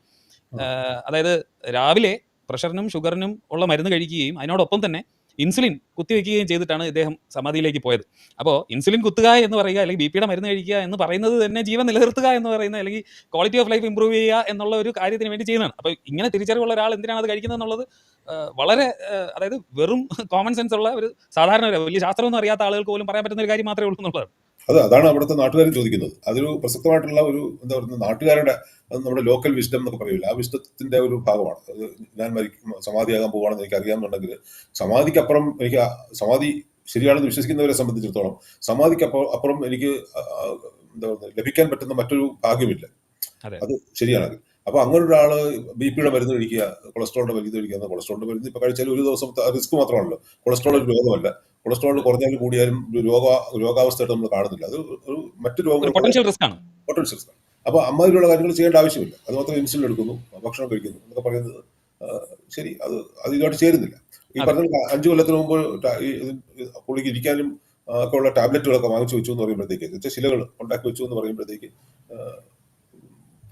അതായത് രാവിലെ പ്രഷറിനും ഷുഗറിനും ഉള്ള മരുന്ന് കഴിക്കുകയും അതിനോടൊപ്പം തന്നെ ഇൻസുലിൻ കുത്തിവെക്കുകയും ചെയ്തിട്ടാണ് ഇദ്ദേഹം സമാധിയിലേക്ക് പോയത്. അപ്പോൾ ഇൻസുലിൻ കുത്തുക എന്ന് പറയുക അല്ലെങ്കിൽ ബി പിയുടെ മരുന്ന് കഴിക്കുക എന്ന് പറയുന്നത് തന്നെ ജീവൻ നിലനിർത്തുക എന്ന് പറയുന്ന അല്ലെങ്കിൽ ക്വാളിറ്റി ഓഫ് ലൈഫ് ഇമ്പ്രൂവ് ചെയ്യുക എന്നുള്ള ഒരു കാര്യത്തിന് വേണ്ടി ചെയ്യുന്നതാണ്. അപ്പോൾ ഇങ്ങനെ തിരിച്ചറിവുള്ള ഒരാൾ എന്തിനാണ് അത് കഴിക്കുന്നത് എന്നുള്ളത് വളരെ അതായത് വെറും കോമൺ സെൻസ് ഉള്ള ഒരു സാധാരണ വലിയ ശാസ്ത്രമൊന്നും അറിയാത്ത ആളുകൾക്ക് പോലും പറയാൻ പറ്റുന്ന ഒരു കാര്യം മാത്രമേ ഉള്ളൂ എന്നുള്ളതാണ്. അത് അതാണ് അവിടുത്തെ നാട്ടുകാരും ചോദിക്കുന്നത്. അതൊരു പ്രസക്തമായിട്ടുള്ള ഒരു എന്താ പറയുക നാട്ടുകാരുടെ അത് നമ്മുടെ ലോക്കൽ വിസ്ഡം എന്നൊക്കെ പറയില്ല ആ വിസ്ഡത്തിന്റെ ഒരു ഭാഗമാണ്. അത് ഞാൻ മരിക്കും സമാധിയാകാൻ പോവുകയാണെന്ന് എനിക്ക് അറിയാമെന്നുണ്ടെങ്കിൽ സമാധിക്കപ്പുറം എനിക്ക് സമാധി ശരിയാണെന്ന് വിശ്വസിക്കുന്നവരെ സംബന്ധിച്ചിടത്തോളം സമാധിക്കപ്പുറം അപ്പുറം എനിക്ക് എന്താ പറയുക ലഭിക്കാൻ പറ്റുന്ന മറ്റൊരു ഭാഗ്യമില്ല. അതെ. അത് ശരിയാണെങ്കിൽ അപ്പൊ അങ്ങനെ ഒരാൾ ബി പിയുടെ മരുന്ന് കഴിക്കുക കൊളസ്ട്രോളിന്റെ മരുന്ന് കഴിക്കുക കൊളസ്ട്രോളിന്റെ മരുന്ന് ഇപ്പൊ കഴിച്ചാൽ ഒരു ദിവസം റിസ്ക് മാത്രമാണല്ലോ. കൊളസ്ട്രോൾ ഒരു രോഗമല്ല. കൊളസ്ട്രോൾ കുറഞ്ഞാലും കൂടിയാലും രോഗ രോഗാവസ്ഥയായിട്ട് നമ്മൾ കാണുന്നില്ല. അത് ഒരു മറ്റു രോഗങ്ങൾ പൊട്ടൻഷ്യൽ റിസ്ക് ആണ്. അപ്പൊ അമ്മാതിരിയുള്ള കാര്യങ്ങൾ ചെയ്യേണ്ട ആവശ്യമില്ല. അത് മാത്രം ഇൻസുലിൻ എടുക്കുന്നു ഭക്ഷണം കഴിക്കുന്നു എന്നൊക്കെ പറയുന്നത് ശരി. അത് അത് ഇതുമായിട്ട് ചേരുന്നില്ല. ഈ പറഞ്ഞ അഞ്ചു കൊല്ലത്തിന് മുമ്പ് പുള്ളിക്ക് ഇരിക്കാനും ഒക്കെ ഉള്ള ടാബ്ലറ്റുകളൊക്കെ വാങ്ങിച്ചു വെച്ചു എന്ന് പറയുമ്പോഴത്തേക്ക് ശിലകൾ ഉണ്ടാക്കി വെച്ചു എന്ന് പറയുമ്പോഴത്തേക്ക്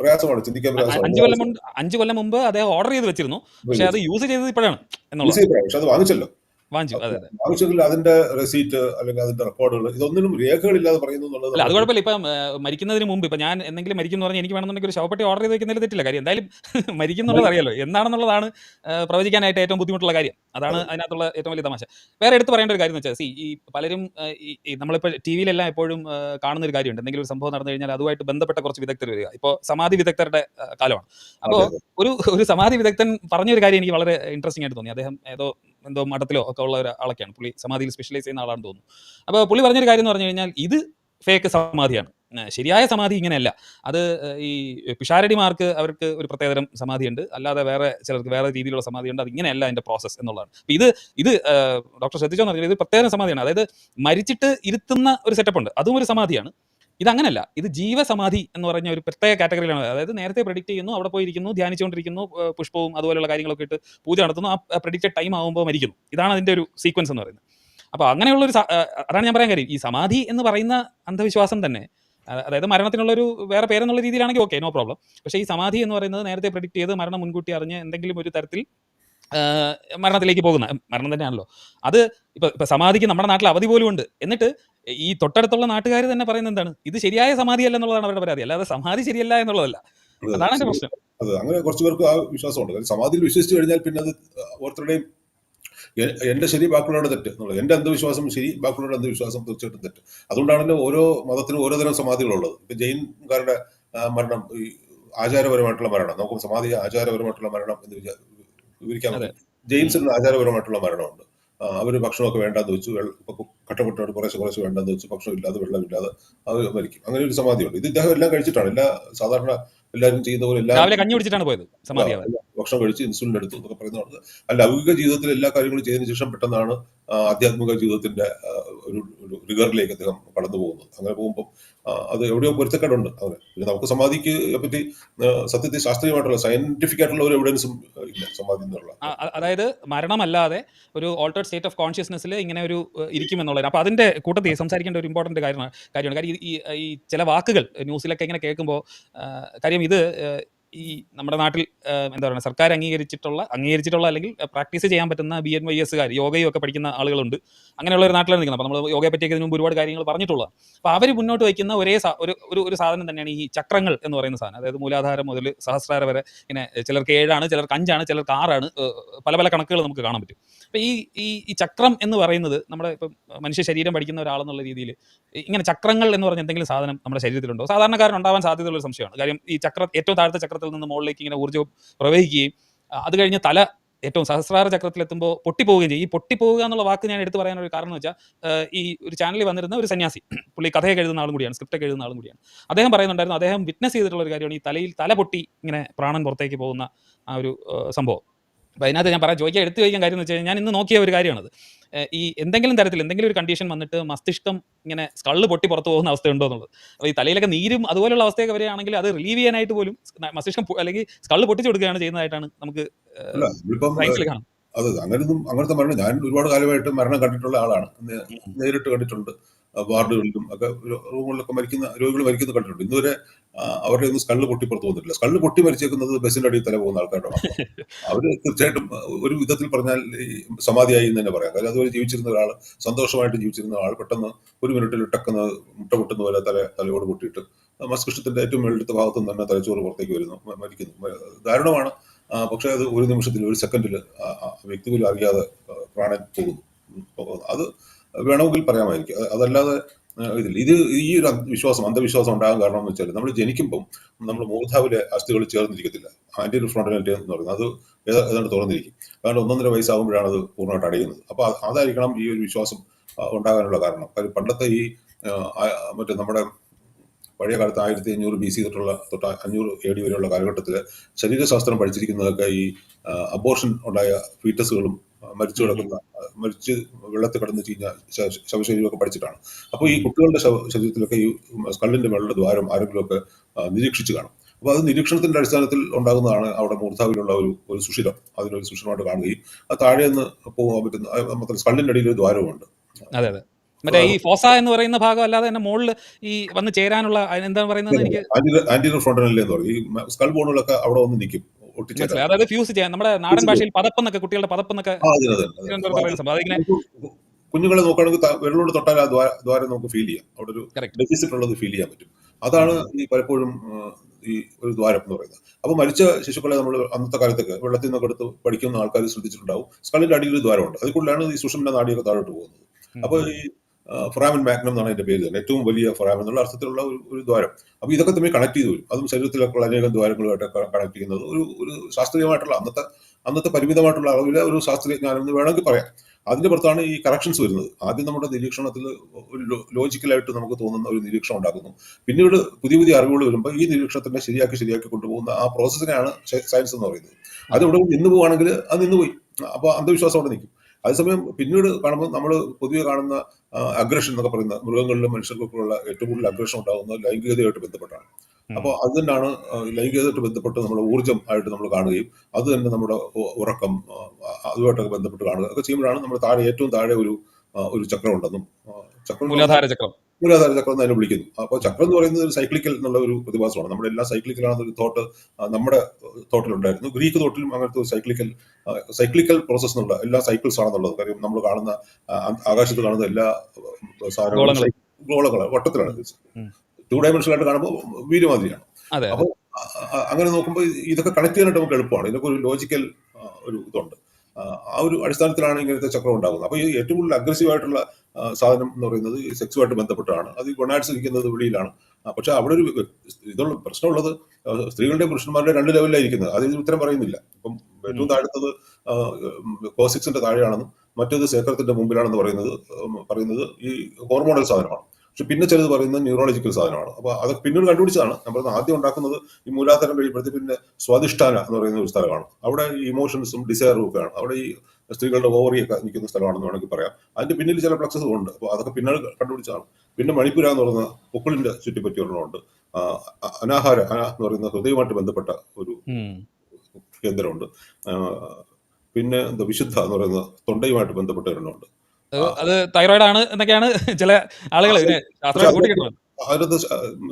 പ്രയാസമാണ് ചിന്തിക്കാൻ അഞ്ചു കൊല്ലം മുമ്പ് അഞ്ചു കൊല്ലം മുമ്പ് അദ്ദേഹം ഓർഡർ ചെയ്ത് വെച്ചിരുന്നു. പക്ഷെ അത് യൂസ് ചെയ്തത് ഇപ്പോഴാണ് എന്നുള്ളത്. പക്ഷെ അത് വാങ്ങിച്ചല്ലോ. അതെ. ആവശ്യമില്ല അതിന്റെ റെസീറ്റ് അല്ലെങ്കിൽ അതിന്റെ റെക്കോർഡുകൾ ഇതൊന്നിനും രേഖകളില്ലാതെ പറയുന്നു എന്നുള്ളത് അത് കുഴപ്പമില്ല. ഇപ്പം മരിക്കുന്നതിന് മുമ്പ് ഇപ്പം ഞാൻ എന്തെങ്കിലും മരിക്കുന്നു പറഞ്ഞാൽ എനിക്ക് വേണമെന്നുണ്ടെങ്കിൽ ഒരു ശവപ്പെട്ടി ഓർഡർ ചെയ്ത് വെക്കുന്നതിൽ തെറ്റില്ല. കാര്യം എന്തായാലും *laughs* മരിക്കുന്നുള്ളത് അറിയാലോ. എന്താണെന്നുള്ളതാണ് പ്രവചിക്കാനായിട്ട് ഏറ്റവും ബുദ്ധിമുട്ടുള്ള കാര്യം. അതാണ് അതിനകത്തുള്ള ഏറ്റവും വലിയ തമാശ. വേറെ എടുത്ത് പറയേണ്ട ഒരു കാര്യം എന്ന് വെച്ചാൽ സി ഈ പലരും നമ്മളിപ്പോൾ ടി വിയിലെല്ലാം എപ്പോഴും കാണുന്ന ഒരു കാര്യമുണ്ട്. എന്തെങ്കിലും ഒരു സംഭവം നടന്നു കഴിഞ്ഞാൽ അതുമായിട്ട് ബന്ധപ്പെട്ട കുറച്ച് വിദഗ്ധർ വരിക. ഇപ്പോൾ സമാധി വിദഗ്ധരുടെ കാലമാണ്. അപ്പോൾ. ഒരു ഒരു സമാധി വിദഗ്ധൻ പറഞ്ഞൊരു കാര്യം എനിക്ക് വളരെ ഇൻട്രസ്റ്റിംഗ് ആയിട്ട് തോന്നി. അദ്ദേഹം ഏതോ എന്തോ മഠത്തിലോ ഒക്കെ ഉള്ള ഒരു ആളൊക്കെയാണ് പുള്ളി സമാധിയിൽ സ്പെഷ്യലൈസ് ചെയ്യുന്ന ആളാണെന്ന് തോന്നുന്നു. അപ്പോൾ പുള്ളി പറഞ്ഞൊരു കാര്യം എന്ന് പറഞ്ഞു കഴിഞ്ഞാൽ ഇത് ഫേക്ക് സമാധിയാണ്. ശരിയായ സമാധി ഇങ്ങനെയല്ല. അത് ഈ പിഷാരടിമാർക്ക് അവർക്ക് ഒരു പ്രത്യേകതരം സമാധിയുണ്ട്. അല്ലാതെ വേറെ ചിലർക്ക് വേറെ രീതിയിലുള്ള സമാധിയുണ്ട്. അത് ഇങ്ങനെയല്ല അതിന്റെ പ്രോസസ്സ് എന്നുള്ളതാണ്. അപ്പൊ ഇത് ഇത് ഡോക്ടർ ശ്രദ്ധിച്ചോ എന്ന് പറഞ്ഞാൽ ഇത് പ്രത്യേക സമാധിയാണ്. അതായത് മരിച്ചിട്ട് ഇരുത്തുന്ന ഒരു സെറ്റപ്പ് ഉണ്ട്. അതും ഒരു സമാധിയാണ്. ഇതങ്ങനല്ല. ഇത് ജീവസമാധി എന്ന് പറഞ്ഞ ഒരു പ്രത്യേക കാറ്റഗറിയിലാണ്. അതായത് നേരത്തെ പ്രെഡിക്റ്റ് ചെയ്യുന്നു അവിടെ പോയിരിക്കുന്നു ധ്യാനിച്ചുകൊണ്ടിരിക്കുന്നു പുഷ്പവും അതുപോലെയുള്ള കാര്യങ്ങളൊക്കെ ഇട്ട് പൂജ നടത്തുന്നു ആ പ്രെഡിക്റ്റഡ് ടൈം ആകുമ്പോൾ മരിക്കുന്നു. ഇതാണ് അതിന്റെ ഒരു സീക്വൻസ് എന്ന് പറയുന്നത്. അപ്പോൾ അങ്ങനെയുള്ള ഒരു സ- അതാണ് ഞാൻ പറയാൻ കാര്യം. ഈ സമാധി എന്ന് പറയുന്ന അന്ധവിശ്വാസം തന്നെ അതായത് മരണത്തിനുള്ള ഒരു വേറെ പേരെന്നുള്ള രീതിയിലാണെങ്കിൽ ഓക്കെ നോ പ്രോബ്ലം പക്ഷേ ഈ സമാധി എന്ന് പറയുന്നത് നേരത്തെ പ്രെഡിക്റ്റ് ചെയ്ത് മരണം മുൻകൂട്ടി അറിഞ്ഞ് എന്തെങ്കിലും ഒരു തരത്തിൽ മരണത്തിലേക്ക് പോകുന്ന മരണം തന്നെയാണല്ലോ. അത് ഇപ്പൊ ഇപ്പൊ സമാധിക്ക് നമ്മുടെ നാട്ടിൽ അവധി പോലും ഉണ്ട് എന്നിട്ട് ഈ തൊട്ടടുത്തുള്ള നാട്ടുകാർ തന്നെ പറയുന്നത് എന്താണ്? ഇത് ശരിയായ സമാധിയല്ല എന്നുള്ളതാണ് അവരുടെ പരാതി. അല്ലാതെ സമാധി ശരിയല്ല എന്നുള്ളതല്ല. അതാണ് എന്റെ പ്രശ്നം. അത് അങ്ങനെ കുറച്ച് പേർക്ക് ആ വിശ്വാസമുണ്ട്. സമാധിയിൽ വിശ്വസിച്ച് കഴിഞ്ഞാൽ പിന്നെ അത് ഓരോരുത്തരുടെയും എന്റെ ശരി ബാക്കിയുള്ളവരുടെ തെറ്റ് എന്നുള്ളത്. എന്റെ അന്ധവിശ്വാസം ശരി ബാക്കിയുള്ളവരുടെ അന്ധവിശ്വാസം തീർച്ചയായിട്ടും തെറ്റ്. അതുകൊണ്ടാണല്ലോ ഓരോ മതത്തിനും ഓരോ തരം സമാധികളുള്ളത്. ഇപ്പൊ ജൈൻകാരുടെ ആ, മരണം ഈ ആചാരപരമായിട്ടുള്ള മരണം. നമുക്ക് സമാധി ആചാരപരമായിട്ടുള്ള മരണം എന്ന് വിവരിക്കാൻ ജെയിംസിന് ആചാരപരമായിട്ടുള്ള മരണമുണ്ട്. അവർ ഭക്ഷണമൊക്കെ വേണ്ടാന്ന് വെച്ചു കട്ടപ്പെട്ടോട് കുറേശ്ശെ കുറേശ്ശെ വേണ്ടാന്ന് വെച്ചു ഭക്ഷണം ഇല്ലാതെ വെള്ളമില്ലാതെ അവർ മരിക്കും. അങ്ങനെ ഒരു സമാധിയുണ്ട്. ഇത് ഇദ്ദേഹം എല്ലാം കഴിച്ചിട്ടാണ്. എല്ലാ സാധാരണ എല്ലാവരും ചെയ്യുന്ന പോലെ എല്ലാ പോയത് ഭക്ഷണം കഴിച്ച് ഇൻസുലിൻ എടുത്തു എന്നൊക്കെ പറയുന്നതാണ്. അല്ല ലൗകിക ജീവിതത്തിൽ എല്ലാ കാര്യങ്ങളും ചെയ്തതിനു ശേഷം പെട്ടെന്നാണ് ആധ്യാത്മിക ജീവിതത്തിന്റെ ഒരു റിഗറിലേക്ക് അദ്ദേഹം കടന്നു പോകുന്നത് അങ്ങനെ പോകുമ്പോൾ അത് എവിടെയോ പൊരുത്തക്കേടുണ്ട് അങ്ങനെ പിന്നെ നമുക്ക് സമാധിക്ക് പറ്റി സത്യത്തിൽ ശാസ്ത്രീയമായിട്ടുള്ള സയന്റിഫിക് ആയിട്ടുള്ള ഒരു എവിഡൻസും ഇല്ല സമാധി എന്നുള്ള. അതായത് മരണമല്ലാതെ ഒരു ഓൾട്ടേഡ് സ്റ്റേറ്റ് ഓഫ് കോൺഷ്യസ്നെസ്സിൽ ഇങ്ങനെ ഒരു ഏഹ്, ഇരിക്കുമെന്നുള്ളത് അപ്പോൾ അതിന്റെ കൂട്ടത്തിൽ സംസാരിക്കേണ്ട ഒരു ഇമ്പോർട്ടന്റ് കാര്യമാണ് കാര്യമാണ്. കാര്യം ഈ- ചില വാക്കുകൾ ന്യൂസിലൊക്കെ ഇങ്ങനെ കേൾക്കുമ്പോൾ കാര്യം ഇത് ഈ നമ്മുടെ നാട്ടിൽ എന്താ പറയുക സർക്കാർ അംഗീകരിച്ചിട്ടുള്ള അംഗീകരിച്ചിട്ടുള്ള അല്ലെങ്കിൽ പ്രാക്ടീസ് ചെയ്യാൻ പറ്റുന്ന ബി എൻ വൈ എസ്സുകാർ യോഗയും ഒക്കെ പഠിക്കുന്ന ആളുകളുണ്ട്. അങ്ങനെയുള്ള ഒരു നാട്ടിലാണ് നിൽക്കുന്നത്. അപ്പോൾ നമ്മൾ യോഗയെ പറ്റിയൊക്കെ മുമ്പ് ഒരുപാട് കാര്യങ്ങൾ പറഞ്ഞിട്ടുള്ളതാണ്. അപ്പോൾ അവർ മുന്നോട്ട് വയ്ക്കുന്ന ഒരേ ഒരു ഒരു ഒരു സാധനം തന്നെയാണ് ഈ ചക്രങ്ങൾ എന്ന് പറയുന്ന സാധനം. അതായത് മൂലാധാരം മുതൽ സഹസ്രാര വരെ ഇങ്ങനെ ചിലർക്ക് ഏഴാണ് ചിലർക്ക് അഞ്ചാണ് ചിലർക്ക് ആറാണ് പല പല കണക്കുകൾ നമുക്ക് കാണാൻ പറ്റും. അപ്പോൾ ഈ ഈ ഈ ചക്രം എന്ന് പറയുന്നത് നമ്മുടെ ഇപ്പം മനുഷ്യ ശരീരം പഠിക്കുന്ന ഒരാളെന്നുള്ള രീതിയിൽ ഇങ്ങനെ ചക്രങ്ങൾ എന്ന് പറഞ്ഞ എന്തെങ്കിലും സാധനം നമ്മുടെ ശരീരത്തിലുണ്ടോ? സാധാരണക്കാരൻ ഉണ്ടാവാൻ സാധ്യതയുള്ള ഒരു സംശയമാണ്. കാര്യം ഈ ചക്ര ഏറ്റവും താഴത്തെ ചക്രത്തിൽ നിന്ന് മുകളിലേക്ക് ഇങ്ങനെ ഊർജം പ്രവഹിക്കുകയും അത് കഴിഞ്ഞ് തല ഏറ്റവും സഹസ്രാര ചക്രത്തിലെത്തുമ്പോൾ പൊട്ടിപ്പോവുകയും ചെയ്യും. ഈ പൊട്ടിപ്പോവുക എന്നുള്ള വാക്ക് ഞാൻ എടുത്തു പറയാൻ ഒരു കാരണം വെച്ചാൽ ഈ ഒരു ചാനലിൽ വന്നിരുന്ന ഒരു സന്യാസി പുള്ളി കഥയൊക്കെ എഴുതുന്ന ആളും കൂടിയാണ് സ്ക്രിപ്റ്റൊക്കെ എഴുതുന്ന ആളും കൂടിയാണ്. അദ്ദേഹം പറയുന്നുണ്ടായിരുന്നു അദ്ദേഹം വിറ്റ്നസ് ചെയ്തിട്ടുള്ള ഒരു കാര്യമാണ് ഈ തലയിൽ തല പൊട്ടി ഇങ്ങനെ പ്രാണൻ പുറത്തേക്ക് പോകുന്ന ആ ഒരു സംഭവം. അപ്പോൾ അതിനകത്ത് ഞാൻ പറയാം ചോദിക്കാൻ എടുത്തു കഴിക്കാൻ കാര്യം എന്ന് വെച്ച് കഴിഞ്ഞാൽ ഞാൻ ഇന്ന് നോക്കിയ ഒരു കാര്യമാണത്. ഈ എന്തെങ്കിലും തരത്തിൽ എന്തെങ്കിലും ഒരു കണ്ടീഷൻ വന്നിട്ട് മസ്തിഷ്കം ഇങ്ങനെ സ്കള്ള് പൊട്ടി പുറത്തു പോകുന്ന അവസ്ഥയുണ്ടോ എന്നുള്ളത്. അപ്പോൾ ഈ തലയിലൊക്കെ നീരും അതുപോലുള്ള അവസ്ഥയൊക്കെ വരികയാണെങ്കിൽ അത് റിലീവ് ചെയ്യാനായിട്ട് പോലും മസ്തിഷ്കം അല്ലെങ്കിൽ സ്കള്ള് പൊട്ടിച്ചു കൊടുക്കുകയാണ് ചെയ്യുന്നതായിട്ടാണ് നമുക്ക് സയൻസിൽ കാണാം അത് അങ്ങനൊന്നും അങ്ങനത്തെ മരണം ഞാൻ ഒരുപാട് കാലമായിട്ട് മരണം കണ്ടിട്ടുള്ള ആളാണ്. നേരിട്ട് കണ്ടിട്ടുണ്ട്. വാർഡുകളിലും ഒക്കെ റൂമുകളിലൊക്കെ മരിക്കുന്ന രോഗികൾ മരിക്കുന്നത് കണ്ടിട്ടുണ്ട്. ഇന്നുവരെ അവരുടെ ഒന്നും സ്കള്ള് പൊട്ടി പുറത്ത് പോകുന്നില്ല സ്കള്ള് പൊട്ടി മരിച്ചേക്കുന്നത് ബസ്സിന്റെ അടിയിൽ തല പോകുന്ന ആൾക്കാരുടെ അവർ തീർച്ചയായിട്ടും ഒരു വിധത്തിൽ പറഞ്ഞാൽ സമാധിയായി എന്ന് തന്നെ പറയാം. കാര്യം അതുപോലെ ജീവിച്ചിരുന്ന ഒരാൾ സന്തോഷമായിട്ട് ജീവിച്ചിരുന്ന ആൾ പെട്ടെന്ന് ഒരു മിനിറ്റിൽ ടക്കുന്ന മുട്ട പൊട്ടുന്ന പോലെ തല തലയോട് പൊട്ടിയിട്ട് മസ്തിഷ്കത്തിന്റെ ഏറ്റവും മേളിലത്തെ ഭാഗത്തു നിന്ന് തന്നെ തലച്ചോറ് പുറത്തേക്ക് വരുന്നു മരിക്കുന്നു. ദാരുണമാണ്. പക്ഷേ അത് ഒരു നിമിഷത്തിൽ ഒരു സെക്കൻഡിൽ വ്യക്തി പോലും അറിയാതെ പ്രാണൻ പോകുന്നു. അത് വേണമെങ്കിൽ പറയാമായിരിക്കും. അതല്ലാതെ ഇതിൽ ഇത് ഈ ഒരു വിശ്വാസം അന്ധവിശ്വാസം ഉണ്ടാകാൻ കാരണം എന്ന് വെച്ചാൽ നമ്മൾ ജനിക്കുമ്പം നമ്മൾ മൂർധാവിലെ അസ്ഥികൾ ചേർന്നിരിക്കത്തില്ല. ആന്റി റിഫ്രോണ്ടിനെ എന്ന് പറയുന്നത് അത് ഏതാ- ഏതാണ്ട് തുറന്നിരിക്കും. കാരണം ഒന്നൊന്നര വയസ്സാകുമ്പോഴാണ് അത് പൂർണമായിട്ട് അടയുന്നത്. അപ്പോൾ അതായിരിക്കണം ഈ ഒരു വിശ്വാസം ഉണ്ടാകാനുള്ള കാരണം. കാര്യം പണ്ടത്തെ ഈ മറ്റേ നമ്മുടെ പഴയ കാലത്ത് ആയിരത്തി അഞ്ഞൂറ് ബി സി തൊട്ടുള്ള തൊട്ട് അഞ്ഞൂറ് എ ഡി വരെയുള്ള കാലഘട്ടത്തിൽ ശരീരശാസ്ത്രം പഠിച്ചിരിക്കുന്നതൊക്കെ ഈ അബോർഷൻ ഉണ്ടായ ഫീറ്റസുകളും മരിച്ചു കിടക്കുന്ന മരിച്ച് വെള്ളത്തിൽ കിടന്ന് ചീഞ്ഞ ശവശരീരമൊക്കെ പഠിച്ചിട്ടാണ്. അപ്പോൾ ഈ കുട്ടികളുടെ ശവ- ശരീരത്തിലൊക്കെ ഈ കല്ലിന്റെ മേളുടെ ദ്വാരം ആരെങ്കിലുമൊക്കെ ഒക്കെ നിരീക്ഷിച്ച് കാണും. അപ്പോൾ അത് നിരീക്ഷണത്തിന്റെ അടിസ്ഥാനത്തിൽ ഉണ്ടാകുന്നതാണ് അവിടെ മൂർധാവിലുള്ള ഒരു ഒരു സുഷിരം. അതിനൊരു സുഷിരമായിട്ട് കാണുകയും അത് താഴെ നിന്ന് പോകാൻ പറ്റുന്ന ആ, മൊത്തം സ്കള്ളിന്റെ അടിയിൽ ഒരു ദ്വാരമുണ്ട് അതെ അതെ. മറ്റേ ഈ ഫോസ എന്ന് പറയുന്ന ഭാഗം അല്ലാതെ തന്നെ മുകളിൽ ഈ വന്ന് ചേരാനുള്ള എന്താണ് പറയുന്നത് എനിക്ക് ആന്റിനർ ഫ്രോണ്ടനല്ലേ എന്ന് പറയും. ഈ സ്കൾ ബോണുകളൊക്കെ അവിടെ വന്ന് നിൽക്കും. അതായത് ഫ്യൂസ് ചെയ്യാൻ. നമ്മുടെ നാടൻ ഭാഷയിൽ കുട്ടികളുടെ പതപ്പ് എന്നൊക്കെ സംഭവം. അതിങ്ങനെ നമുക്ക് കുഞ്ഞുങ്ങളെ നോക്കുകയാണെങ്കിൽ വിരലോട് തൊട്ടാൽ ആ ദ്വാരം നമുക്ക് ഫീൽ ചെയ്യാം. അവിടെ ഒരു. ഡെഫിസിറ്റ് ഉള്ളത് ഫീൽ ചെയ്യാൻ പറ്റും. അതാണ് ഈ പലപ്പോഴും ഈ ഒരു ദ്വാരം എന്ന് പറയുന്നത്. അപ്പൊ മരിച്ച ശിശുക്കളെ നമ്മൾ അന്നത്തെ കാലത്തൊക്കെ വെള്ളത്തിൽ നിന്നൊക്കെ എടുത്ത് പഠിക്കുന്ന ആൾക്കാർ ശ്രദ്ധിച്ചിട്ടുണ്ടാവും. സ്കളിന്റെ അടിയിൽ ഒരു ദ്വാരമുണ്ട്. അതിൽ കൂടുതലാണ് ഈ സുഷമിന്റെ നാടിയൊക്കെ താഴോട്ട് പോകുന്നത്. അപ്പൊ ഈ ഫൊറാമിൻ മാഗ്നം എന്നാണ് അതിന്റെ പേര് തന്നെ. ഏറ്റവും വലിയ ഫൊറാമൻ എന്നുള്ള അർത്ഥത്തിലുള്ള ഒരു ഒരു ദ്വാരം. അപ്പോൾ ഇതൊക്കെ തമ്മിൽ കണക്ട് ചെയ്തു. വരും അതും ശരീരത്തിലൊക്കെ അനേകം ദ്വാരങ്ങളുമായിട്ട് കണക്ട് ചെയ്യുന്നത് ഒരു ഒരു ശാസ്ത്രീയമായിട്ടുള്ള അന്നത്തെ അന്നത്തെ പരിമിതമായിട്ടുള്ള അളവിലെ ഒരു ശാസ്ത്രീയ ജ്ഞാനം എന്ന് വേണമെങ്കിൽ പറയാം. അതിന്റെ പുറത്താണ് ഈ കറക്ഷൻസ് വരുന്നത്. ആദ്യം നമ്മുടെ നിരീക്ഷണത്തിൽ ഒരു ലോജിക്കലായിട്ട് നമുക്ക് തോന്നുന്ന ഒരു നിരീക്ഷണം ഉണ്ടാക്കുന്നു. പിന്നീട് പുതിയ പുതിയ അറിവുകൾ വരുമ്പോൾ ഈ നിരീക്ഷണത്തിനെ ശരിയാക്കി ശരിയാക്കി കൊണ്ടുപോകുന്ന ആ പ്രോസസ്സിനെയാണ് സയൻസ് എന്ന് പറയുന്നത്. അത് ഇവിടെ നിന്ന് പോവുകയാണെങ്കിൽ അത് നിന്ന് പോയി അപ്പോൾ അന്ധവിശ്വാസം അവിടെ നിൽക്കും. അതേസമയം പിന്നീട് കാണുമ്പോൾ നമ്മൾ പൊതുവെ കാണുന്ന അഗ്രഷൻ എന്നൊക്കെ പറയുന്ന മൃഗങ്ങളിലും മനുഷ്യർക്കൊക്കെയുള്ള ഏറ്റവും കൂടുതൽ അഗ്രഷൻ ഉണ്ടാകുന്നത് ലൈംഗികതയായിട്ട് ബന്ധപ്പെട്ടാണ്. അപ്പോൾ അത് തന്നെയാണ് ലൈംഗികതയായിട്ട് ബന്ധപ്പെട്ട് നമ്മൾ ഊർജം ആയിട്ട് നമ്മൾ കാണുകയും അത് തന്നെ നമ്മുടെ ഉറക്കം അതുമായിട്ടൊക്കെ ബന്ധപ്പെട്ട് കാണുക. ഒക്കെ ചെയ്യുമ്പോഴാണ് നമ്മുടെ താഴെ ഏറ്റവും താഴെ ഒരു ഒരു ചക്രം ഉണ്ടെന്നും ചക്രം മൂലാധാര ചക്രം. മൂലാധാര ചക്രം എന്ന് അതിനെ വിളിക്കുന്നു. അപ്പോൾ ചക്രം എന്ന് പറയുന്നത് ഒരു സൈക്ലിക്കൽ എന്നുള്ള ഒരു പ്രതിഭാസമാണ്. നമ്മുടെ എല്ലാ സൈക്ലിക്കലാണ് ഒരു തോട്ട് നമ്മുടെ തോട്ടിലുണ്ടായിരുന്നു ഗ്രീക്ക് തോട്ടിലും അങ്ങനത്തെ ഒരു സൈക്ലിക്കൽ സൈക്ലിക്കൽ പ്രോസസ് എന്നുള്ള എല്ലാ സൈക്കിൾസ് ആണെന്നുള്ളത്. കാര്യം നമ്മൾ കാണുന്ന ആകാശത്ത് കാണുന്ന എല്ലാ സാധനങ്ങളും ഗോളങ്ങളും. ഗോളങ്ങളാണ് വട്ടത്തിലാണ്. ടു ടു ഡയമെൻഷനായിട്ട് കാണുമ്പോൾ വീരുമാതിരിയാണ് അപ്പോൾ അങ്ങനെ നോക്കുമ്പോൾ ഇതൊക്കെ കണക്ട് ചെയ്യാനായിട്ട് നമുക്ക് എളുപ്പമാണ്. ഇതിനൊക്കെ ഒരു ലോജിക്കൽ ഒരു ഇതുണ്ട്. ആ, ഒരു അടിസ്ഥാനത്തിലാണ് ഇങ്ങനത്തെ ചക്രം ഉണ്ടാകുന്നത്. അപ്പോൾ ഈ ഏറ്റവും കൂടുതൽ അഗ്രസീവ് ആയിട്ടുള്ള സാധനം എന്ന് പറയുന്നത് സെക്സുമായിട്ട് ബന്ധപ്പെട്ടാണ്. അത് ഗൊണാഡ്സ് ഇരിക്കുന്നത് വെളിയിലാണ്. പക്ഷെ അവിടെ ഒരു ഇതുള്ള പ്രശ്നമുള്ളത് സ്ത്രീകളുടെയും പുരുഷന്മാരുടെ രണ്ട് ലെവലിലായിരിക്കുന്നത് അതിന് ഉത്തരം പറയുന്നില്ല. ഇപ്പം ഏറ്റവും താഴ്ത്തത് കോസിക്സിന്റെ താഴെയാണെന്നും മറ്റേത് സേക്രത്തിന്റെ മുമ്പിലാണെന്ന് പറയുന്നത് പറയുന്നത് ഈ ഹോർമോണൽ സാധനമാണ്. പക്ഷെ പിന്നെ ചിലത് പറയുന്നത് ന്യൂറോളജിക്കൽ സാധനമാണ്. അപ്പൊ അത് പിന്നീട് കണ്ടുപിടിച്ചതാണ്. നമ്മൾ ആദ്യം ഉണ്ടാക്കുന്നത് ഈ മൂലാധാരം കഴിയുമ്പോഴത്തെ പിന്നെ സ്വാധിഷ്ഠാന എന്ന് പറയുന്ന ഒരു സ്ഥലമാണ്. അവിടെ ഈ ഇമോഷൻസും ഡിസയറും ഒക്കെയാണ് അവിടെ ഈ സ്ത്രീകളുടെ ഓവറി ഒക്കെ നിൽക്കുന്ന സ്ഥലമാണെന്ന് വേണമെങ്കിൽ പറയാം. അതിന്റെ പിന്നിൽ ചില പ്ലക്സസ് ഉണ്ട്. അപ്പോൾ അതൊക്കെ പിന്നീട് കണ്ടുപിടിച്ചതാണ്. പിന്നെ മണിപ്പുര എന്ന് പറയുന്ന പൊക്കിളിന്റെ ചുറ്റിപ്പറ്റി ഒരെണ്ണമുണ്ട് അനാഹാര അന എന്ന് പറയുന്ന ഹൃദയവുമായിട്ട് ബന്ധപ്പെട്ട ഒരു. കേന്ദ്രമുണ്ട്. പിന്നെ എന്താ വിശുദ്ധ എന്ന് പറയുന്ന തൊണ്ടയുമായിട്ട് ബന്ധപ്പെട്ട ഒരെണ്ണമുണ്ട് അത് തൈറോയിഡ് ആണ് എന്നൊക്കെയാണ് ചില ആളുകൾ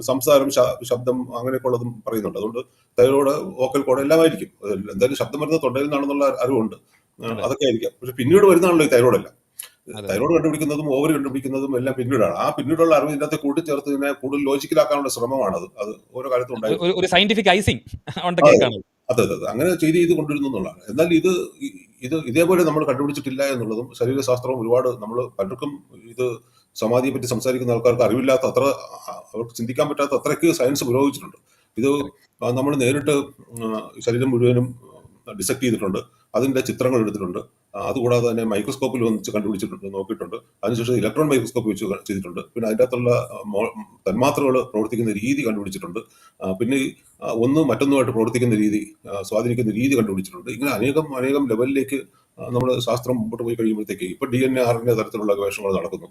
സംസാരം ശബ്ദം അങ്ങനെയൊക്കെ ഉള്ളതും പറയുന്നുണ്ട്. അതുകൊണ്ട് തൈറോയിഡ് വോക്കൽ കോഡ് എല്ലാം ആയിരിക്കും എന്തായാലും ശബ്ദം വരുന്നത് തൊണ്ടയിൽ നിന്നാണെന്നുള്ള അറിവുണ്ട്. അതൊക്കെ ആയിരിക്കാം. പക്ഷെ പിന്നീട് വരുന്നതാണല്ലോ ഈ തൈറോയ്ഡ് എല്ലാം. തൈറോയിഡ് കണ്ടുപിടിക്കുന്നതും ഓവർ കണ്ടുപിടിക്കുന്നതും എല്ലാം പിന്നീടാണ്. ആ പിന്നീടുള്ള അറിവ് ഇതിനകത്ത് കൂട്ടിച്ചേർത്ത് ഇതിനെ കൂടുതൽ ലോജിക്കലാക്കാനുള്ള ശ്രമമാണ് അത് അത് ഓരോ കാലത്തും ഉണ്ടായി. ഒരു- സയന്റിഫിക് *laughs* അതെ. അതെ അതെ അങ്ങനെ ചെയ്ത് ചെയ്ത് കൊണ്ടിരുന്നു എന്നുള്ളതാണ്. എന്നാൽ ഇത് ഇത് ഇതേപോലെ നമ്മൾ കണ്ടുപിടിച്ചിട്ടില്ല എന്നുള്ളതും ശരീരശാസ്ത്രവും ഒരുപാട് നമ്മൾ പലർക്കും ഇത് സമാധിയെ പറ്റി സംസാരിക്കുന്ന ആൾക്കാർക്ക് അറിവില്ലാത്ത അത്ര അവർക്ക് ചിന്തിക്കാൻ പറ്റാത്ത അത്രയ്ക്ക് സയൻസ് പുരോഗമിച്ചിട്ടുണ്ട്. ഇത് നമ്മൾ നേരിട്ട് ശരീരം മുഴുവനും ഡിസക്ട് ചെയ്തിട്ടുണ്ട്. അതിന്റെ ചിത്രങ്ങൾ എടുത്തിട്ടുണ്ട്. അതുകൂടാതെ തന്നെ മൈക്രോസ്കോപ്പിൽ വന്നിച്ച് കണ്ടുപിടിച്ചിട്ടുണ്ട് നോക്കിയിട്ടുണ്ട്. അതിനുശേഷം ഇലക്ട്രോൺ മൈക്രോസ്കോപ്പ് വെച്ച് ചെയ്തിട്ടുണ്ട്. പിന്നെ അതിന്റെ അകത്തുള്ള തന്മാത്രകൾ പ്രവർത്തിക്കുന്ന രീതി കണ്ടുപിടിച്ചിട്ടുണ്ട്. പിന്നെ ഒന്ന് മറ്റൊന്നുമായിട്ട് പ്രവർത്തിക്കുന്ന രീതി സ്വാധീനിക്കുന്ന രീതി കണ്ടുപിടിച്ചിട്ടുണ്ട്. ഇങ്ങനെ അനേകം അനേകം ലെവലിലേക്ക് നമ്മൾ ശാസ്ത്രം മുമ്പോട്ട് പോയി കഴിയുമ്പോഴത്തേക്ക് ഇപ്പൊ ഡി എൻ എ ആറിന്റെ തരത്തിലുള്ള ഗവേഷണങ്ങൾ നടക്കുന്നു.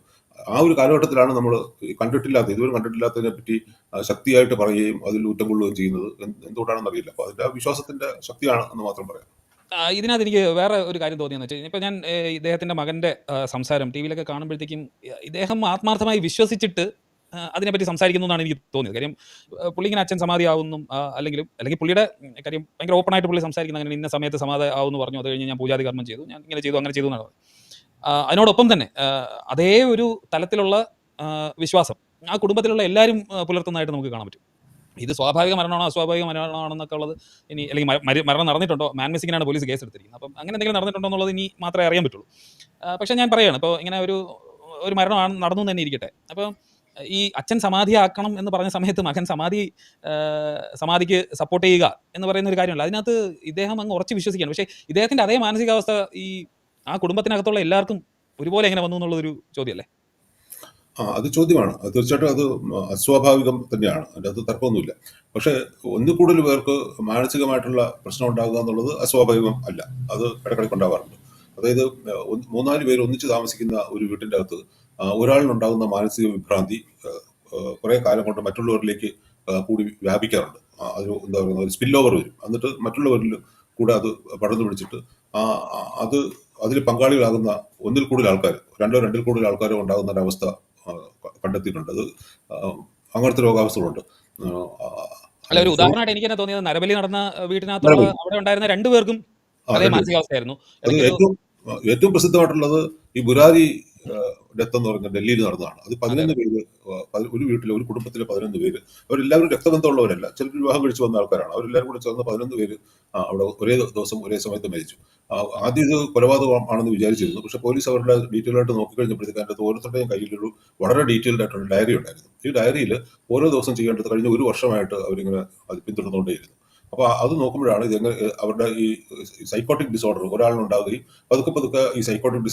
ആ ഒരു കാലഘട്ടത്തിലാണ് നമ്മൾ കണ്ടിട്ടില്ലാത്ത ഇതുവരെ കണ്ടിട്ടില്ലാത്തതിനെ പറ്റി ശക്തിയായിട്ട് പറയുകയും അതിൽ ഊറ്റം കൊള്ളുകയും ചെയ്യുന്നത്. എന്ത് എന്തുകൊണ്ടാണെന്ന് അറിയില്ല അപ്പൊ അതിന്റെ ആ വിശ്വാസത്തിന്റെ ശക്തിയാണ് എന്ന് മാത്രം പറയാം. ഇതിനകത്ത് എനിക്ക് വേറെ ഒരു കാര്യം തോന്നിയെന്ന് വെച്ചാൽ ഇപ്പം ഞാൻ ഇദ്ദേഹത്തിന്റെ മകന്റെ സംസാരം ടി വിയിലൊക്കെ കാണുമ്പോഴത്തേക്കും ഇദ്ദേഹം ആത്മാർത്ഥമായി വിശ്വസിച്ചിട്ട് അതിനെപ്പറ്റി സംസാരിക്കുന്നു എന്നാണ് എനിക്ക് തോന്നിയത്. കാര്യം പുള്ളി ഇങ്ങനെ അച്ഛൻ സമാധി ആവുന്നു അല്ലെങ്കിൽ അല്ലെങ്കിൽ പുള്ളിയുടെ കാര്യം ഭയങ്കര ഓപ്പൺ ആയിട്ട് പുള്ളി സംസാരിക്കുന്ന അങ്ങനെ ഇന്ന സമയത്ത് സമാധി ആവുമെന്ന് പറഞ്ഞു. അത് കഴിഞ്ഞ് ഞാൻ പൂജാതി കർമ്മം ചെയ്തു. ഞാൻ ഇങ്ങനെ ചെയ്തു അങ്ങനെ ചെയ്തു എന്നാണ്. അതിനോടൊപ്പം തന്നെ അതേ ഒരു തലത്തിലുള്ള വിശ്വാസം ആ കുടുംബത്തിലുള്ള എല്ലാവരും പുലർത്തുന്നതായിട്ട് നമുക്ക് കാണാൻ പറ്റും. ഇത് സ്വാഭാവിക മരണമാണോ അസ്വാഭാവിക മരണമാണോ എന്നൊക്കെ ഉള്ളത് ഇനി അല്ലെങ്കിൽ മരണം നടന്നിട്ടുണ്ടോ? മാൻ മിസ്സിങ്ങിനാണ് പോലീസ് കേസ് എടുത്തിരിക്കുന്നത്. അപ്പം അങ്ങനെ എന്തെങ്കിലും നടന്നിട്ടുണ്ടോ എന്നുള്ളത് ഇനി മാത്രമേ അറിയാൻ പറ്റുള്ളൂ. പക്ഷേ ഞാൻ പറയുകയാണ് ഇപ്പോൾ ഇങ്ങനെ ഒരു ഒരു മരണമാണ് നടന്നു തന്നെ ഇരിക്കട്ടെ. അപ്പോൾ ഈ അച്ഛൻ സമാധിയാക്കണം എന്ന് പറഞ്ഞ സമയത്ത് മകൻ സമാധി സമാധിക്ക് സപ്പോർട്ട് ചെയ്യുക എന്ന് പറയുന്ന ഒരു കാര്യമല്ല അതിനകത്ത് ഇദ്ദേഹം അങ്ങ് ഉറച്ച് വിശ്വസിക്കണം പക്ഷേ ഇദ്ദേഹത്തിന്റെ അതേ മാനസികാവസ്ഥ ഈ ആ കുടുംബത്തിനകത്തുള്ള എല്ലാവർക്കും ഒരുപോലെ എങ്ങനെ വന്നു എന്നുള്ളൊരു ചോദ്യമല്ലേ? ആ അത് ചോദ്യമാണ്. അത് തീർച്ചയായിട്ടും അത് അസ്വാഭാവികം തന്നെയാണ്. അതിന്റെ അത് തർക്കമൊന്നുമില്ല. പക്ഷേ ഒന്നു കൂടുതൽ പേർക്ക് മാനസികമായിട്ടുള്ള പ്രശ്നം ഉണ്ടാകുക എന്നുള്ളത് അസ്വാഭാവികം അല്ല. അത് ഇടക്കിടയ്ക്ക് ഉണ്ടാവാറുണ്ട്. അതായത് മൂന്നാൽ പേര് ഒന്നിച്ച് താമസിക്കുന്ന ഒരു വീട്ടിന്റെ അകത്ത് ഒരാളിനുണ്ടാകുന്ന മാനസിക വിഭ്രാന്തി കുറെ കാലം കൊണ്ട് മറ്റുള്ളവരിലേക്ക് കൂടി വ്യാപിക്കാറുണ്ട്. അത് എന്താ പറയുക ഒരു സ്പിൽ ഓവർ വരും. എന്നിട്ട് മറ്റുള്ളവരിൽ കൂടെ അത് പടർന്നു പിടിച്ചിട്ട് അത് അതിൽ പങ്കാളികളാകുന്ന ഒന്നിൽ കൂടുതൽ ആൾക്കാർ രണ്ടോ രണ്ടിൽ കൂടുതൽ ആൾക്കാരോ ഉണ്ടാകുന്ന ഒരവസ്ഥ കണ്ടെത്തിയിട്ടുണ്ട്. അത് അങ്ങനത്തെ രോഗാവസ്ഥകളുണ്ട്. അല്ല ഒരു ഉദാഹരണമായിട്ട് എനിക്ക് തന്നെ തോന്നിയത് നരബലി നടന്ന വീട്ടിനകത്ത് അവിടെ ഉണ്ടായിരുന്ന രണ്ടുപേർക്കും അതേ മാനസികാവസ്ഥയായിരുന്നു. ഏറ്റവും ഏറ്റവും പ്രസിദ്ധമായിട്ടുള്ളത് ഈ ബുരാരി ഡെത്ത് എന്ന് പറഞ്ഞ ഡൽഹിയിൽ നടന്നതാണ്. അത് പതിനൊന്ന് പേര് ഒരു വീട്ടിലെ ഒരു കുടുംബത്തിലെ പതിനൊന്ന് പേര് അവരെല്ലാവരും രക്തബന്ധമുള്ളവരല്ല. ചിലർ വിവാഹം കഴിച്ചു വന്ന ആൾക്കാരാണ്. അവരെല്ലാവരും കൂടെ ചേർന്ന് പതിനൊന്ന് പേര് അവിടെ ഒരേ ദിവസം ഒരേ സമയത്ത് മരിച്ചു. ആദ്യം ഇത് കൊലപാതകം ആണെന്ന് വിചാരിച്ചിരുന്നു. പക്ഷെ പോലീസ് അവരുടെ ഡീറ്റെയിൽ ആയിട്ട് നോക്കിക്കഴിഞ്ഞപ്പോഴത്തേക്ക് അതിന്റെ ഓരോരുത്തരുടെയും കയ്യിലൊരു വളരെ ഡീറ്റെയിൽഡ് ആയിട്ടുള്ള ഡയറി ഉണ്ടായിരുന്നു. ഈ ഡയറിയിൽ ഓരോ ദിവസം ചെയ്യേണ്ടത് കഴിഞ്ഞ ഒരു വർഷമായിട്ട് അവരിങ്ങനെ അത് പിന്തുടർന്നുകൊണ്ടേയിരുന്നു. അപ്പോൾ അത് നോക്കുമ്പോഴാണ് ഇതെങ്ങനെ അവരുടെ ഈ സൈക്കോട്ടിക് ഡിസോർഡർ ഒരാളിനുണ്ടാവുകയും പതുക്കെ പതുക്കെ ഈ സൈക്കോട്ടിക്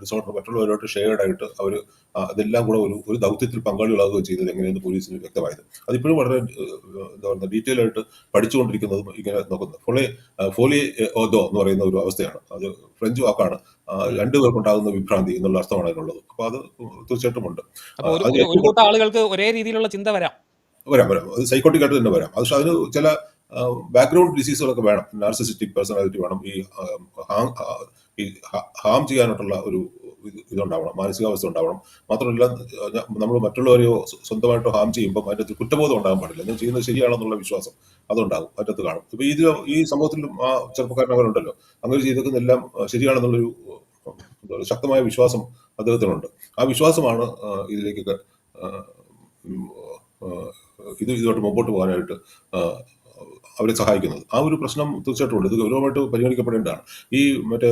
ഡിസോർഡർ മറ്റുള്ളവരോട്ട് ഷെയർഡ് ആയിട്ട് അവർ അതെല്ലാം കൂടെ ഒരു ഒരു ദൗത്യത്തിൽ പങ്കാളികളാകുകയും ചെയ്തത് എങ്ങനെയെന്ന് പോലീസിന് വ്യക്തമായത്. അതിപ്പോഴും വളരെ എന്താ പറയുക ഡീറ്റെയിൽ ആയിട്ട് പഠിച്ചുകൊണ്ടിരിക്കുന്നതും ഇങ്ങനെ നോക്കുന്നത്. ഫോളെ ഫോലി ഓദോ എന്ന് പറയുന്ന ഒരു അവസ്ഥയാണ്. അത് ഫ്രഞ്ച് വാക്കാണ്. രണ്ടുപേർക്കുണ്ടാകുന്ന വിഭ്രാന്തി എന്നുള്ള അർത്ഥമാണ് അതിനുള്ളത്. അപ്പോൾ അത് തീർച്ചയായിട്ടും ഉണ്ട്. ആളുകൾക്ക് ഒരേ രീതിയിലുള്ള ചിന്ത വരാം. വരാം വരാം. അത് സൈക്കോട്ടിക് ആയിട്ട് തന്നെ വരാം. പക്ഷെ അതിന് ചില ബാക്ക്ഗ്രൗണ്ട് ഡിസീസുകളൊക്കെ വേണം. നാർസിസിറ്റിക് പേഴ്സണാലിറ്റി വേണം. ഈ ഈ ഹാം ചെയ്യാനായിട്ടുള്ള ഒരു ഇത് ഇതുണ്ടാവണം. മാനസികാവസ്ഥ ഉണ്ടാവണം. മാത്രമല്ല നമ്മൾ മറ്റുള്ളവരെയോ സ്വ- സ്വന്തമായിട്ടോ ഹാം ചെയ്യുമ്പോൾ അതിന്റെ കുറ്റബോധം ഉണ്ടാകാൻ പാടില്ല. ഞാൻ ചെയ്യുന്നത് ശരിയാണെന്നുള്ള വിശ്വാസം അതുണ്ടാകും അകത്ത് കാണും. ഇപ്പൊ ഇതിൽ ഈ സമൂഹത്തിലും ആ ചെറുപ്പക്കാരനവരുണ്ടല്ലോ. അങ്ങനെ ഉണ്ടല്ലോ അങ്ങനെ ചെയ്തേക്കുന്ന എല്ലാം ആ, ശരിയാണെന്നുള്ളൊരു ശക്തമായ വിശ്വാസം അദ്ദേഹത്തിനുണ്ട്. ആ വിശ്വാസമാണ് ഇതിലേക്കൊക്കെ ഇത് ഇതുമായിട്ട് മുമ്പോട്ട് പോകാനായിട്ട് അവരെ സഹായിക്കുന്നത് ആ ഒരു പ്രശ്നം തീർച്ചയായിട്ടും ഉണ്ട്. ഇത് ഗൗരവമായിട്ട് പരിഗണിക്കപ്പെടേണ്ടതാണ്. ഈ മറ്റേ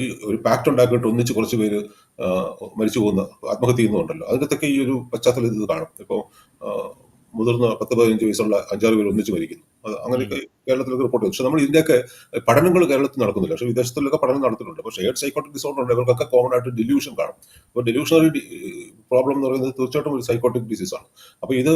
ഈ ഒരു പാക്ട് ഉണ്ടാക്കിയിട്ട് ഒന്നിച്ച് കുറച്ച് പേര് മരിച്ചു പോകുന്ന ആത്മഹത്യ ചെയ്യുന്നുണ്ടല്ലോ. അതിനകത്തൊക്കെ ഈ ഒരു പശ്ചാത്തലത്തിൽ ഇത് കാണും. ഇപ്പോൾ മുതിർന്ന പത്ത് പതിനഞ്ച് വയസ്സുള്ള അഞ്ചാറ് പേര് ഒന്നിച്ച് മരിക്കുന്നു. അങ്ങനെയൊക്കെ കേരളത്തിലൊക്കെ റിപ്പോർട്ട് ചെയ്തു പക്ഷെ നമ്മൾ ഇതിന്റെയൊക്കെ പഠനങ്ങൾ കേരളത്തിൽ നടക്കുന്നില്ല. പക്ഷെ വിദേശത്തിലൊക്കെ പഠനം നടത്തുന്നുണ്ട് പക്ഷേ ഷെയർഡ് സൈക്കോട്ടിക് ഡിസോർഡർ ഉണ്ട് ഇവർക്കൊക്കെ കോമൺ ആയിട്ട് ഡെല്യൂഷൻ കാണും. അപ്പോൾ ഡെല്യൂഷണറി പ്രോബ്ലം എന്ന് പറയുന്നത് തീർച്ചയായിട്ടും ഒരു സൈക്കോട്ടിക് ഡിസീസ് ആണ്. അപ്പോൾ ഇത്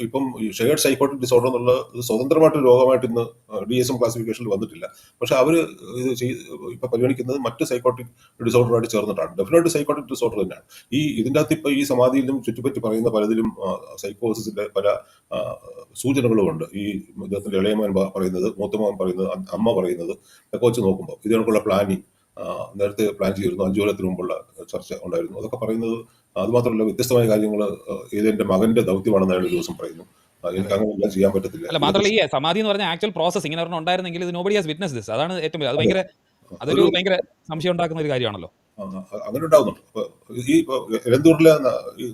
ഇപ്പ- ഷെയർഡ് സൈക്കോട്ടിക് ഡിസോർഡർ എന്നുള്ള സ്വതന്ത്രമായിട്ട് രോഗമായിട്ട് ഇന്ന് ഡി എസ് എം ക്ലാസിഫിക്കേഷനിൽ വന്നിട്ടില്ല. പക്ഷെ അവർ ഇത് ഇപ്പൊ പരിഗണിക്കുന്നത് മറ്റ് സൈക്കോട്ടിക് ഡിസോർഡറുമായിട്ട് ചേർന്നിട്ടാണ്. ഡെഫിനറ്റ് സൈക്കോട്ടിക് ഡിസോർഡർ തന്നെയാണ്. ഈ ഇതിന്റെ അകത്ത് ഇപ്പൊ ഈ സമാധിയിലും ചുറ്റിപ്പറ്റി പറയുന്ന പലതിലും സൈക്കോസിന്റെ പല സൂചനകളുമുണ്ട്. സൂചനകളും ഉണ്ട് ഈ ഇദ്ദേഹത്തിന്റെ ഇളയമോൻ പറയുന്നത് മൂത്തമോൻ പറയുന്നത് അമ്മ പറയുന്നത് ഒക്കെ വെച്ച് നോക്കുമ്പോൾ ഇതിനൊക്കെയുള്ള പ്ലാനിങ് നേരത്തെ പ്ലാൻ ചെയ്തിരുന്നു. അഞ്ചു കൊല്ലത്തിന് മുമ്പുള്ള ചർച്ച ഉണ്ടായിരുന്നു. അതൊക്കെ പറയുന്നത് അതുമാത്രമല്ല വ്യത്യസ്തമായ കാര്യങ്ങൾ ഏതെന്റെ മകന്റെ ദൗത്യമാണെന്ന് അയാൾ ഒരു ദിവസം പറയുന്നു. ചെയ്യാൻ പറ്റത്തില്ല. അല്ല മാത്രമല്ല ഈ സമാധി എന്ന് പറഞ്ഞ ആക്ച്വൽ പ്രോസസ് ഇങ്ങനെ ഉണ്ടായിരുന്നെങ്കിൽ നോബഡി ഹാസ് വിറ്റ്നസ് ദിസ് അതാണ് ഏറ്റവും അത് ഭയങ്കര അതൊരു ഭയങ്കര സംശയം ഉണ്ടാക്കുന്ന ഒരു കാര്യമാണല്ലോ. അങ്ങനെ ഉണ്ടാവുന്നുണ്ട് അപ്പൊ ഈ ഇപ്പൊ എലന്തൂരിലെ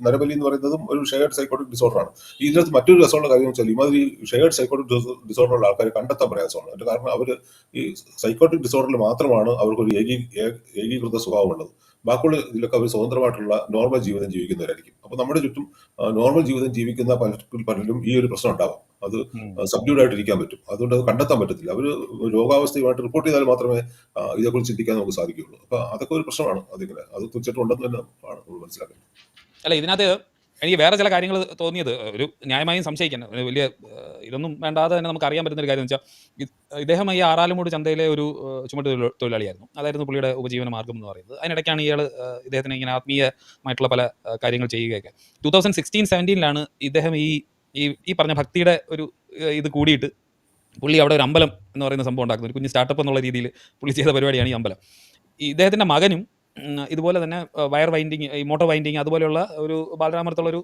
നരബലി എന്ന് പറയുന്നതും ഒരു ഷെയർഡ് സൈക്കോട്ടിക് ഡിസോർഡറാണ് ഇതിനകത്ത് മറ്റൊരു രസമുള്ള കാര്യം വെച്ചാൽ ഇമാതിരി ഷെയർഡ് സൈക്കോട്ടിക് ഡിസോർഡർ ഉള്ള ആൾക്കാരെ കണ്ടെത്താൻ പ്രയാസമാണ്. അതിന്റെ കാരണം അവർ ഈ സൈക്കോട്ടിക് ഡിസോർഡറിൽ മാത്രമാണ് അവർക്ക് ഒരു ഏകീ ഏകീകൃത സ്വഭാവമുള്ളത്. ബാക്കിയുള്ള ഇതിലൊക്കെ അവർ സ്വതന്ത്രമായിട്ടുള്ള നോർമൽ ജീവിതം ജീവിക്കുന്നവരായിരിക്കും. അപ്പോൾ നമ്മുടെ ചുറ്റും നോർമൽ ജീവിതം ജീവിക്കുന്ന പലർക്കും പലരും ഈ ഒരു പ്രശ്നം ഉണ്ടാവാം. അത് സബ്ഡ്യൂഡ് ആയിട്ടിരിക്കാൻ പറ്റും. അതുകൊണ്ട് അത് കണ്ടെത്താൻ പറ്റത്തില്ല. അവർ രോഗാവസ്ഥയുമായിട്ട് റിപ്പോർട്ട് ചെയ്താൽ മാത്രമേ ഇതേക്കുറിച്ച് ചിന്തിക്കാൻ നമുക്ക് സാധിക്കുകയുള്ളൂ. അപ്പൊ അതൊക്കെ ഒരു പ്രശ്നമാണ് അതിങ്ങനെ. അത് തീർച്ചയായിട്ടും ഉണ്ടെന്ന് തന്നെ ആണ് നമ്മൾ മനസ്സിലാക്കുന്നത്. അല്ല ഇതിനകത്ത് എനിക്ക് വേറെ ചില കാര്യങ്ങൾ തോന്നിയത് ഒരു ന്യായമായും സംശയിക്കാൻ. വലിയ ഇതൊന്നും വേണ്ടാതെ തന്നെ നമുക്ക് അറിയാൻ പറ്റുന്ന ഒരു കാര്യം എന്ന് വെച്ചാൽ ഇദ്ദേഹം ഈ ആറാലുമൂട് ചന്തയിലെ ഒരു ചുമട്ട് തൊഴിലാളിയായിരുന്നു. അതായിരുന്നു പുള്ളിയുടെ ഉപജീവന മാർഗം എന്ന് പറയുന്നത്. അതിനിടയ്ക്കാണ് ഇയാൾ ഇദ്ദേഹത്തിന് ഇങ്ങനെ ആത്മീയമായിട്ടുള്ള പല കാര്യങ്ങൾ ചെയ്യുകയൊക്കെ. ടൂ തൗസൻഡ് സിക്സ്റ്റീൻ സെവന്റീനിലാണ് ഇദ്ദേഹം ഈ ഈ പറഞ്ഞ ഭക്തിയുടെ ഒരു ഇത് കൂടിയിട്ട് പുള്ളി അവിടെ ഒരു അമ്പലം എന്ന് പറയുന്ന സംഭവം ഉണ്ടാക്കുന്നത് ഒരു കുഞ്ഞ് സ്റ്റാർട്ടപ്പ് എന്നുള്ള രീതിയിൽ പുള്ളി ചെയ്ത പരിപാടിയാണ് ഈ അമ്പലം. ഇദ്ദേഹത്തിന്റെ മകനും ഇതുപോലെ തന്നെ വയർ വൈൻഡിങ് ഈ മോട്ടോർ വൈൻഡിങ് അതുപോലെയുള്ള ഒരു ബാലരാമത്തുള്ളൊരു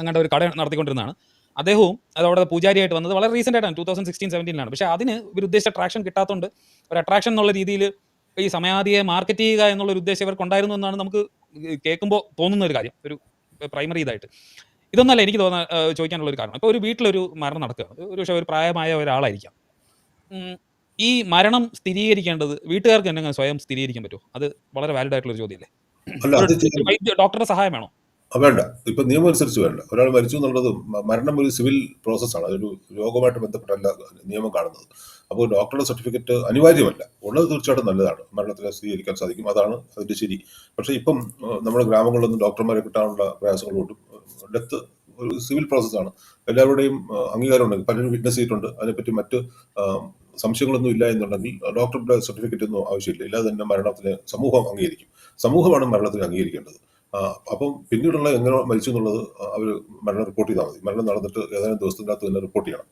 അങ്ങനത്തെ ഒരു കട നടത്തിക്കൊണ്ടിരുന്നതാണ്. അദ്ദേഹവും അത് അവിടെ പൂജാരിയായിട്ട് വന്നത് വളരെ റീസെന്റ് ആയിട്ടാണ് ടൂ തൗസൻഡ് സിക്സ്റ്റീൻ സെവന്റീനിലാണ് പക്ഷേ അതിന് ഒരു ഉദ്ദേശിച്ച ട്രാക്ഷൻ കിട്ടാത്തതുകൊണ്ട് ഒരു അട്രാക്ഷൻ എന്നുള്ള രീതിയിൽ ഈ സമയാദിയെ മാർക്കറ്റ് ചെയ്യുക എന്നുള്ള ഒരു ഉദ്ദേശം ഇവർക്ക് ഉണ്ടായിരുന്നു എന്നാണ് നമുക്ക് കേൾക്കുമ്പോൾ തോന്നുന്ന ഒരു കാര്യം ഒരു പ്രൈമറി ഇതായിട്ട്. ഇതൊന്നല്ല എനിക്ക് തോന്നാൻ ചോദിക്കാനുള്ള ഒരു കാരണം. ഇപ്പോൾ ഒരു വീട്ടിലൊരു മരണം നടക്കുക. ഒരു പക്ഷേ ഒരു പ്രായമായ ഒരാളായിരിക്കാം. ഈ മരണം സ്ഥിരീകരിക്കേണ്ടത് വീട്ടുകാർക്ക് തന്നെ സ്വയം സ്ഥിരീകരിക്കാൻ പറ്റുമോ? അത് വളരെ വാലിഡ് ആയിട്ടുള്ള ഒരു ചോദ്യമല്ലേ ഡോക്ടറുടെ സഹായം വേണോ? വേണ്ട. ഇപ്പൊ നിയമം അനുസരിച്ച് വേണ്ട. ഒരാൾ മരിച്ചു എന്നുള്ളത് മരണം ഒരു സിവിൽ പ്രോസസ്സാണ് അതൊരു രോഗമായിട്ട് ബന്ധപ്പെട്ടല്ല നിയമം കാണുന്നത്. അപ്പോൾ ഡോക്ടറുടെ സർട്ടിഫിക്കറ്റ് അനിവാര്യമല്ല. ഉള്ളത് തീർച്ചയായിട്ടും നല്ലതാണ്. മരണത്തിനെ സ്ഥിരീകരിക്കാൻ സാധിക്കും. അതാണ് അതിന്റെ ശരി. പക്ഷേ ഇപ്പം നമ്മുടെ ഗ്രാമങ്ങളിലൊന്നും ഡോക്ടർമാരെ കിട്ടാനുള്ള പ്രയാസങ്ങളുണ്ടും ഡെത്ത് ഒരു സിവിൽ പ്രോസസ്സാണ് എല്ലാവരുടെയും അംഗീകാരം ഉണ്ടെങ്കിൽ പലരും വിറ്റ്നസ് ചെയ്തിട്ടുണ്ട്. അതിനെപ്പറ്റി മറ്റ് സംശയങ്ങളൊന്നും ഇല്ല എന്നുണ്ടെങ്കിൽ ഡോക്ടറുടെ സർട്ടിഫിക്കറ്റ് ഒന്നും ആവശ്യമില്ല. ഇല്ലാതെ തന്നെ മരണത്തിന് സമൂഹം അംഗീകരിക്കും. സമൂഹമാണ് മരണത്തിന് അംഗീകരിക്കേണ്ടത്. അപ്പം പിന്നീടുള്ള എങ്ങനെ മരിച്ചു എന്നുള്ളത് അവർ മരണം റിപ്പോർട്ട് ചെയ്താൽ മതി. മരണം നടന്നിട്ട് ഏതാനും ദിവസത്തിനകത്ത് തന്നെ റിപ്പോർട്ട് ചെയ്യണം.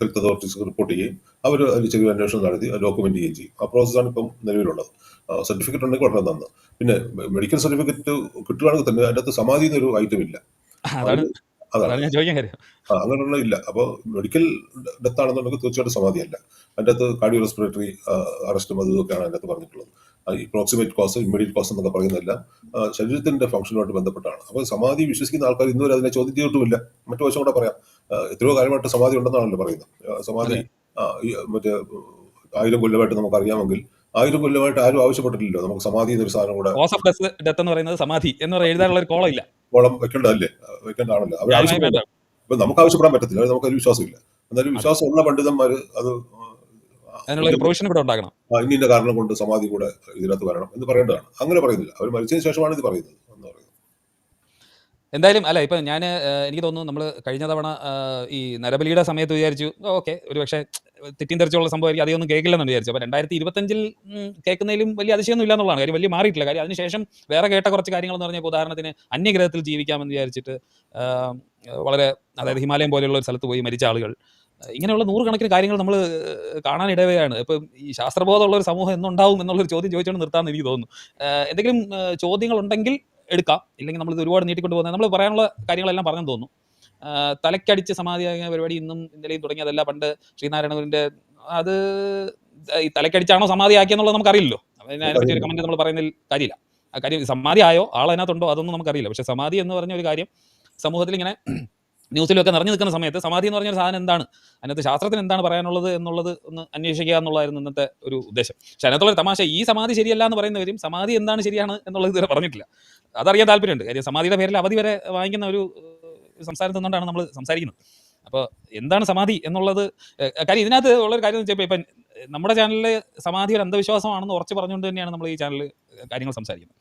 ഹെൽത്ത് അതോറിറ്റീസ് റിപ്പോർട്ട് ചെയ്യുകയും അവർ അതിൽ ചെറിയ അന്വേഷണം നടത്തി ഡോക്യുമെന്റ് ചെയ്യുകയും ചെയ്യും. ആ പ്രോസസ്സാണ് ഇപ്പം നിലവിലുള്ളത്. സർട്ടിഫിക്കറ്റ് ഉണ്ടെങ്കിൽ വളരെ നന്ന് പിന്നെ മെഡിക്കൽ സർട്ടിഫിക്കറ്റ് കിട്ടുകയാണെങ്കിൽ തന്നെ അതിനകത്ത് സമാധി എന്നൊരു ഐറ്റം ഇല്ല. അതാണ്. ഞാൻ ചോദിക്കാൻ കാര്യം. ആ, അങ്ങനെയുള്ള ഇല്ല. അപ്പോൾ മെഡിക്കൽ ഡെത്ത് ആണെന്നുണ്ടെങ്കിൽ തീർച്ചയായിട്ടും സമാധിയല്ല. അതിന്റെ അകത്ത് കാർഡിയോ റെസ്പിറേറ്ററി അറസ്റ്റും അതും ഇതൊക്കെയാണ് അതിനകത്ത് പറഞ്ഞിട്ടുള്ളത്. ഈ പ്രോക്സിമേറ്റ് കോസ് ഇമ്മീഡിയറ്റ് കോസ് എന്നൊക്കെ പറയുന്നതെല്ലാം ശരീരത്തിന്റെ ഫംഗ്ഷനുമായിട്ട് ബന്ധപ്പെട്ടാണ്. അപ്പോൾ സമാധി വിശ്വസിക്കുന്ന ആൾക്കാർ ഇന്നുവരെ അതിനെ ചോദ്യം ചെയ്തിട്ടുമില്ല മറ്റു വശം കൂടെ പറയാം. എത്രയോ കാര്യമായിട്ട് സമാധി ഉണ്ടെന്നാണല്ലോ പറയുന്നത്. സമാധി മറ്റേ ആയിരം കൊല്ലമായിട്ട് നമുക്ക് അറിയാമെങ്കിൽ ആയിരം കൊല്ലമായിട്ട് ആരും ആവശ്യപ്പെട്ടിട്ടില്ലല്ലോ. നമുക്ക് സമാധി എന്നൊരു സാധനം കൂടെ ഓഫ് ഡെത്ത് ഡെത്ത് എന്ന് പറയുന്നത് സമാധി എന്ന് പറയുന്നത് എഴുതാനുള്ള ഒരു കോളം ഇല്ല. കോളം വെക്കേണ്ടതല്ലേ? വെക്കേണ്ടതാണല്ലോ. അവർ ആവശ്യപ്പെട്ടു. ഇപ്പൊ നമുക്ക് ആവശ്യപ്പെടാൻ പറ്റത്തില്ല. അത് നമുക്കൊരു വിശ്വാസമില്ല. എന്നാലും വിശ്വാസമുള്ള പണ്ഡിതന്മാർ അത് പ്രൊവിഷൻ ഉണ്ടാക്കണം. ഇന്ന ഇന്ന കാരണം കൊണ്ട് സമാധി കൂടെ ഇതിനകത്ത് വരണം എന്ന് പറയേണ്ടതാണ്. അങ്ങനെ പറയുന്നില്ല. അവർ മരിച്ചതിന് ശേഷമാണ് ഇത് പറയുന്നത് എന്ന് പറയുന്നത്. എന്തായാലും അല്ല ഇപ്പം ഞാൻ എനിക്ക് തോന്നുന്നു നമ്മൾ കഴിഞ്ഞ തവണ ഈ നരബലിയുടെ സമയത്ത് വിചാരിച്ചു ഓക്കെ ഒരു പക്ഷേ തെറ്റിയും തെറിച്ചുള്ള സംഭവമായിരിക്കും അതൊന്നും കേൾക്കില്ലെന്ന് വിചാരിച്ചു അപ്പോൾ രണ്ടായിരത്തി ഇരുപത്തഞ്ചിൽ കേൾക്കുന്നതിലും വലിയ അതിശയൊന്നും ഇല്ല എന്നുള്ളതാണ് കാര്യം വലിയ മാറിയിട്ടില്ല. കാര്യം അതിനുശേഷം വേറെ കേട്ട കുറച്ച് കാര്യങ്ങളെന്ന് പറഞ്ഞാൽ ഉദാഹരണത്തിന് അന്യഗ്രഹത്തിൽ ജീവിക്കാമെന്ന് വിചാരിച്ചിട്ട് വളരെ അതായത് ഹിമാലയം പോലെയുള്ള ഒരു സ്ഥലത്ത് പോയി മരിച്ച ആളുകൾ. ഇങ്ങനെയുള്ള നൂറുകണക്കിന് കാര്യങ്ങൾ നമ്മൾ കാണാനിടവയാണ് ഇപ്പൊ ഈ ശാസ്ത്രബോധമുള്ള ഒരു സമൂഹം എന്നുണ്ടാവും എന്നുള്ളൊരു ചോദ്യം ചോദിച്ചുകൊണ്ട് നിർത്താമെന്ന് എനിക്ക് തോന്നുന്നു. എന്തെങ്കിലും ഉണ്ടെങ്കിൽ എടുക്കാം. ഇല്ലെങ്കിൽ നമ്മളിത് ഒരുപാട് നീട്ടിക്കൊണ്ട് പോകുന്നത് നമ്മൾ പറയാനുള്ള കാര്യങ്ങളെല്ലാം പറഞ്ഞു തോന്നുന്നു. തലക്കടിച്ച് സമാധിയാകുന്ന പരിപാടി ഇന്നും ഇന്നലെയും തുടങ്ങിയതല്ല പണ്ട് ശ്രീനാരായണഗുരുവിന്റെ അത് ഈ തലക്കടിച്ചാണോ സമാധിയാക്കിയെന്നുള്ളത് നമുക്കറിയില്ലല്ലോ. അതിനെ അതിനെപ്പറ്റി ഒരു കമന്റ് നമ്മൾ പറയുന്നതിൽ കാര്യമില്ല. ആ കാര്യം സമാധി ആയോ? ആളതിനകത്തുണ്ടോ അതൊന്നും നമുക്കറിയില്ല. പക്ഷെ സമാധി എന്ന് പറഞ്ഞ ഒരു കാര്യം സമൂഹത്തിൽ ഇങ്ങനെ *clears throat* ന്യൂസിലൊക്കെ നിറഞ്ഞു നിൽക്കുന്ന സമയത്ത് സമാധി എന്ന് പറഞ്ഞൊരു സാധനം എന്താണ്? അതിനകത്ത് ശാസ്ത്രത്തിന് എന്താണ് പറയാനുള്ളത് എന്നുള്ളത് ഒന്ന് അന്വേഷിക്കുക എന്നുള്ളതായിരുന്നു ഇന്നത്തെ ഒരു ഉദ്ദേശം. പക്ഷെ അതിനകത്തുള്ള തമാശ ഈ സമാധി ശരിയല്ല എന്ന് പറയുന്നവരും സമാധി എന്താണ് ശരിയാണ് എന്നുള്ളത് ഇതുവരെ പറഞ്ഞിട്ടില്ല. അതറിയാൻ താല്പര്യമുണ്ട്. കാര്യം സമാധിയുടെ പേരിൽ അവധി വരെ വാങ്ങിക്കുന്ന ഒരു ഏഹ്, തന്നുകൊണ്ടാണ് നമ്മൾ സംസാരിക്കുന്നത്. അപ്പോൾ എന്താണ് സമാധി എന്നുള്ളത് കാര്യം ഇതിനകത്ത് ഉള്ളൊരു കാര്യം എന്ന് വെച്ചാൽ ഇപ്പം നമ്മുടെ ചാനലിൽ സമാധി ഒരു അന്ധവിശ്വാസമാണെന്ന് ഉറച്ച് പറഞ്ഞുകൊണ്ട് തന്നെയാണ് നമ്മൾ ഈ ചാനലിൽ കാര്യങ്ങൾ സംസാരിക്കുന്നത്.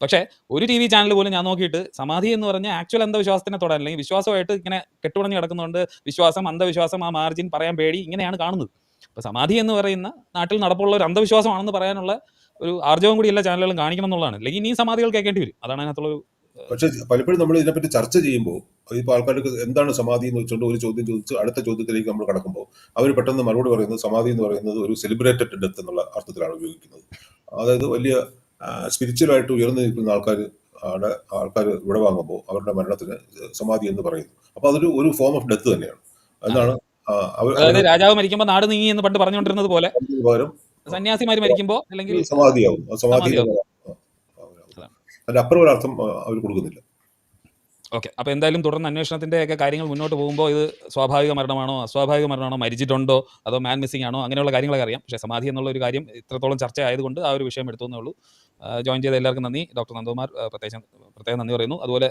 പക്ഷേ ഒരു ടി വി ചാനൽ പോലും ഞാൻ നോക്കിയിട്ട് സമാധി എന്ന് പറഞ്ഞ ആക്ച്വൽ അന്ധവിശ്വാസത്തിനെ തൊടാൻ അല്ലെങ്കിൽ വിശ്വാസമായിട്ട് ഇങ്ങനെ കെട്ടുപണഞ്ഞ് കിടക്കുന്നതുകൊണ്ട് വിശ്വാസം അന്ധവിശ്വാസം ആ മാർജിൻ പറയാൻ പേടി ഇങ്ങനെയാണ് കാണുന്നത്. അപ്പോൾ സമാധി എന്ന് പറയുന്ന നാട്ടിൽ നടപ്പുള്ള ഒരു അന്ധവിശ്വാസമാണെന്ന് പറയാനുള്ള ഒരു ആർജവം കൂടി എല്ലാ ചാനലുകളും കാണിക്കണം എന്നുള്ളതാണ്. അല്ലെങ്കിൽ ഇനി സമാധികൾ കേൾക്കേണ്ടി വരും. അതാണ് അതിനകത്തുള്ള ഒരു പക്ഷെ പലപ്പോഴും നമ്മൾ ഇതിനെപ്പറ്റി ചർച്ച ചെയ്യുമ്പോൾ ഇപ്പോൾ ആൾക്കാർക്ക് എന്താണ് സമാധി എന്ന് വെച്ചുകൊണ്ട് ഒരു ചോദ്യം ചോദിച്ച് അടുത്ത ചോദ്യത്തിലേക്ക് നമ്മൾ കടക്കുമ്പോൾ അവർ പെട്ടെന്ന് മറുപടി പറയുന്നത് സമാധി എന്ന് പറയുന്നത് ഒരു സെലിബ്രേറ്റഡ് ഡെത്ത് എന്നുള്ള അർത്ഥത്തിലാണ് ഉപയോഗിക്കുന്നത്. അതായത് വലിയ സ്പിരിച്വലായിട്ട് ഉയർന്നു നിൽക്കുന്ന ആൾക്കാർ ആടെ ആൾക്കാർ ഇവിടെ വാങ്ങുമ്പോൾ അവരുടെ മരണത്തിന് സമാധി എന്ന് പറയുന്നു. അപ്പൊ അതൊരു ഒരു ഫോം ഓഫ് ഡെത്ത് തന്നെയാണ്. എന്നാണ് അതായത് രാജാവ് മരിക്കുമ്പോൾ നാട് നീങ്ങി എന്ന് പണ്ട് പറഞ്ഞുകൊണ്ടിരുന്നത് പോലെ സന്യാസിമാര് പകരം സന്യാസിമാർ മരിക്കുമ്പോൾ അല്ലെങ്കിൽ സമാധിയാവും. സമാധി സമാധിയാവും. അതിന്റെ അപ്പുറം ഒരർത്ഥം അവർ കൊടുക്കുന്നില്ല. ഓക്കെ. അപ്പോൾ എന്തായാലും തുടർന്ന് അന്വേഷണത്തിന്റെ ഒക്കെ കാര്യങ്ങൾ മുന്നോട്ട് പോകുമ്പോൾ ഇത് സ്വാഭാവിക മരണമാണോ അസ്വാഭാവിക മരണമാണോ മരിച്ചിട്ടുണ്ടോ അതോ മാൻ മിസ്സിംഗ് ആണോ അങ്ങനെയുള്ള കാര്യങ്ങളൊക്കെ അറിയാം. പക്ഷേ സമാധി എന്നുള്ള ഒരു കാര്യം ഇത്രത്തോളം ചർച്ച ആയതുകൊണ്ട് ആ ഒരു വിഷയം എടുത്തു എന്നേ ഉള്ളൂ ജോയിൻ ചെയ്ത എല്ലാവർക്കും നന്ദി. ഡോക്ടർ നന്ദകുമാർ പ്രത്യേകം പ്രത്യേകം നന്ദി പറയുന്നു. അതുപോലെ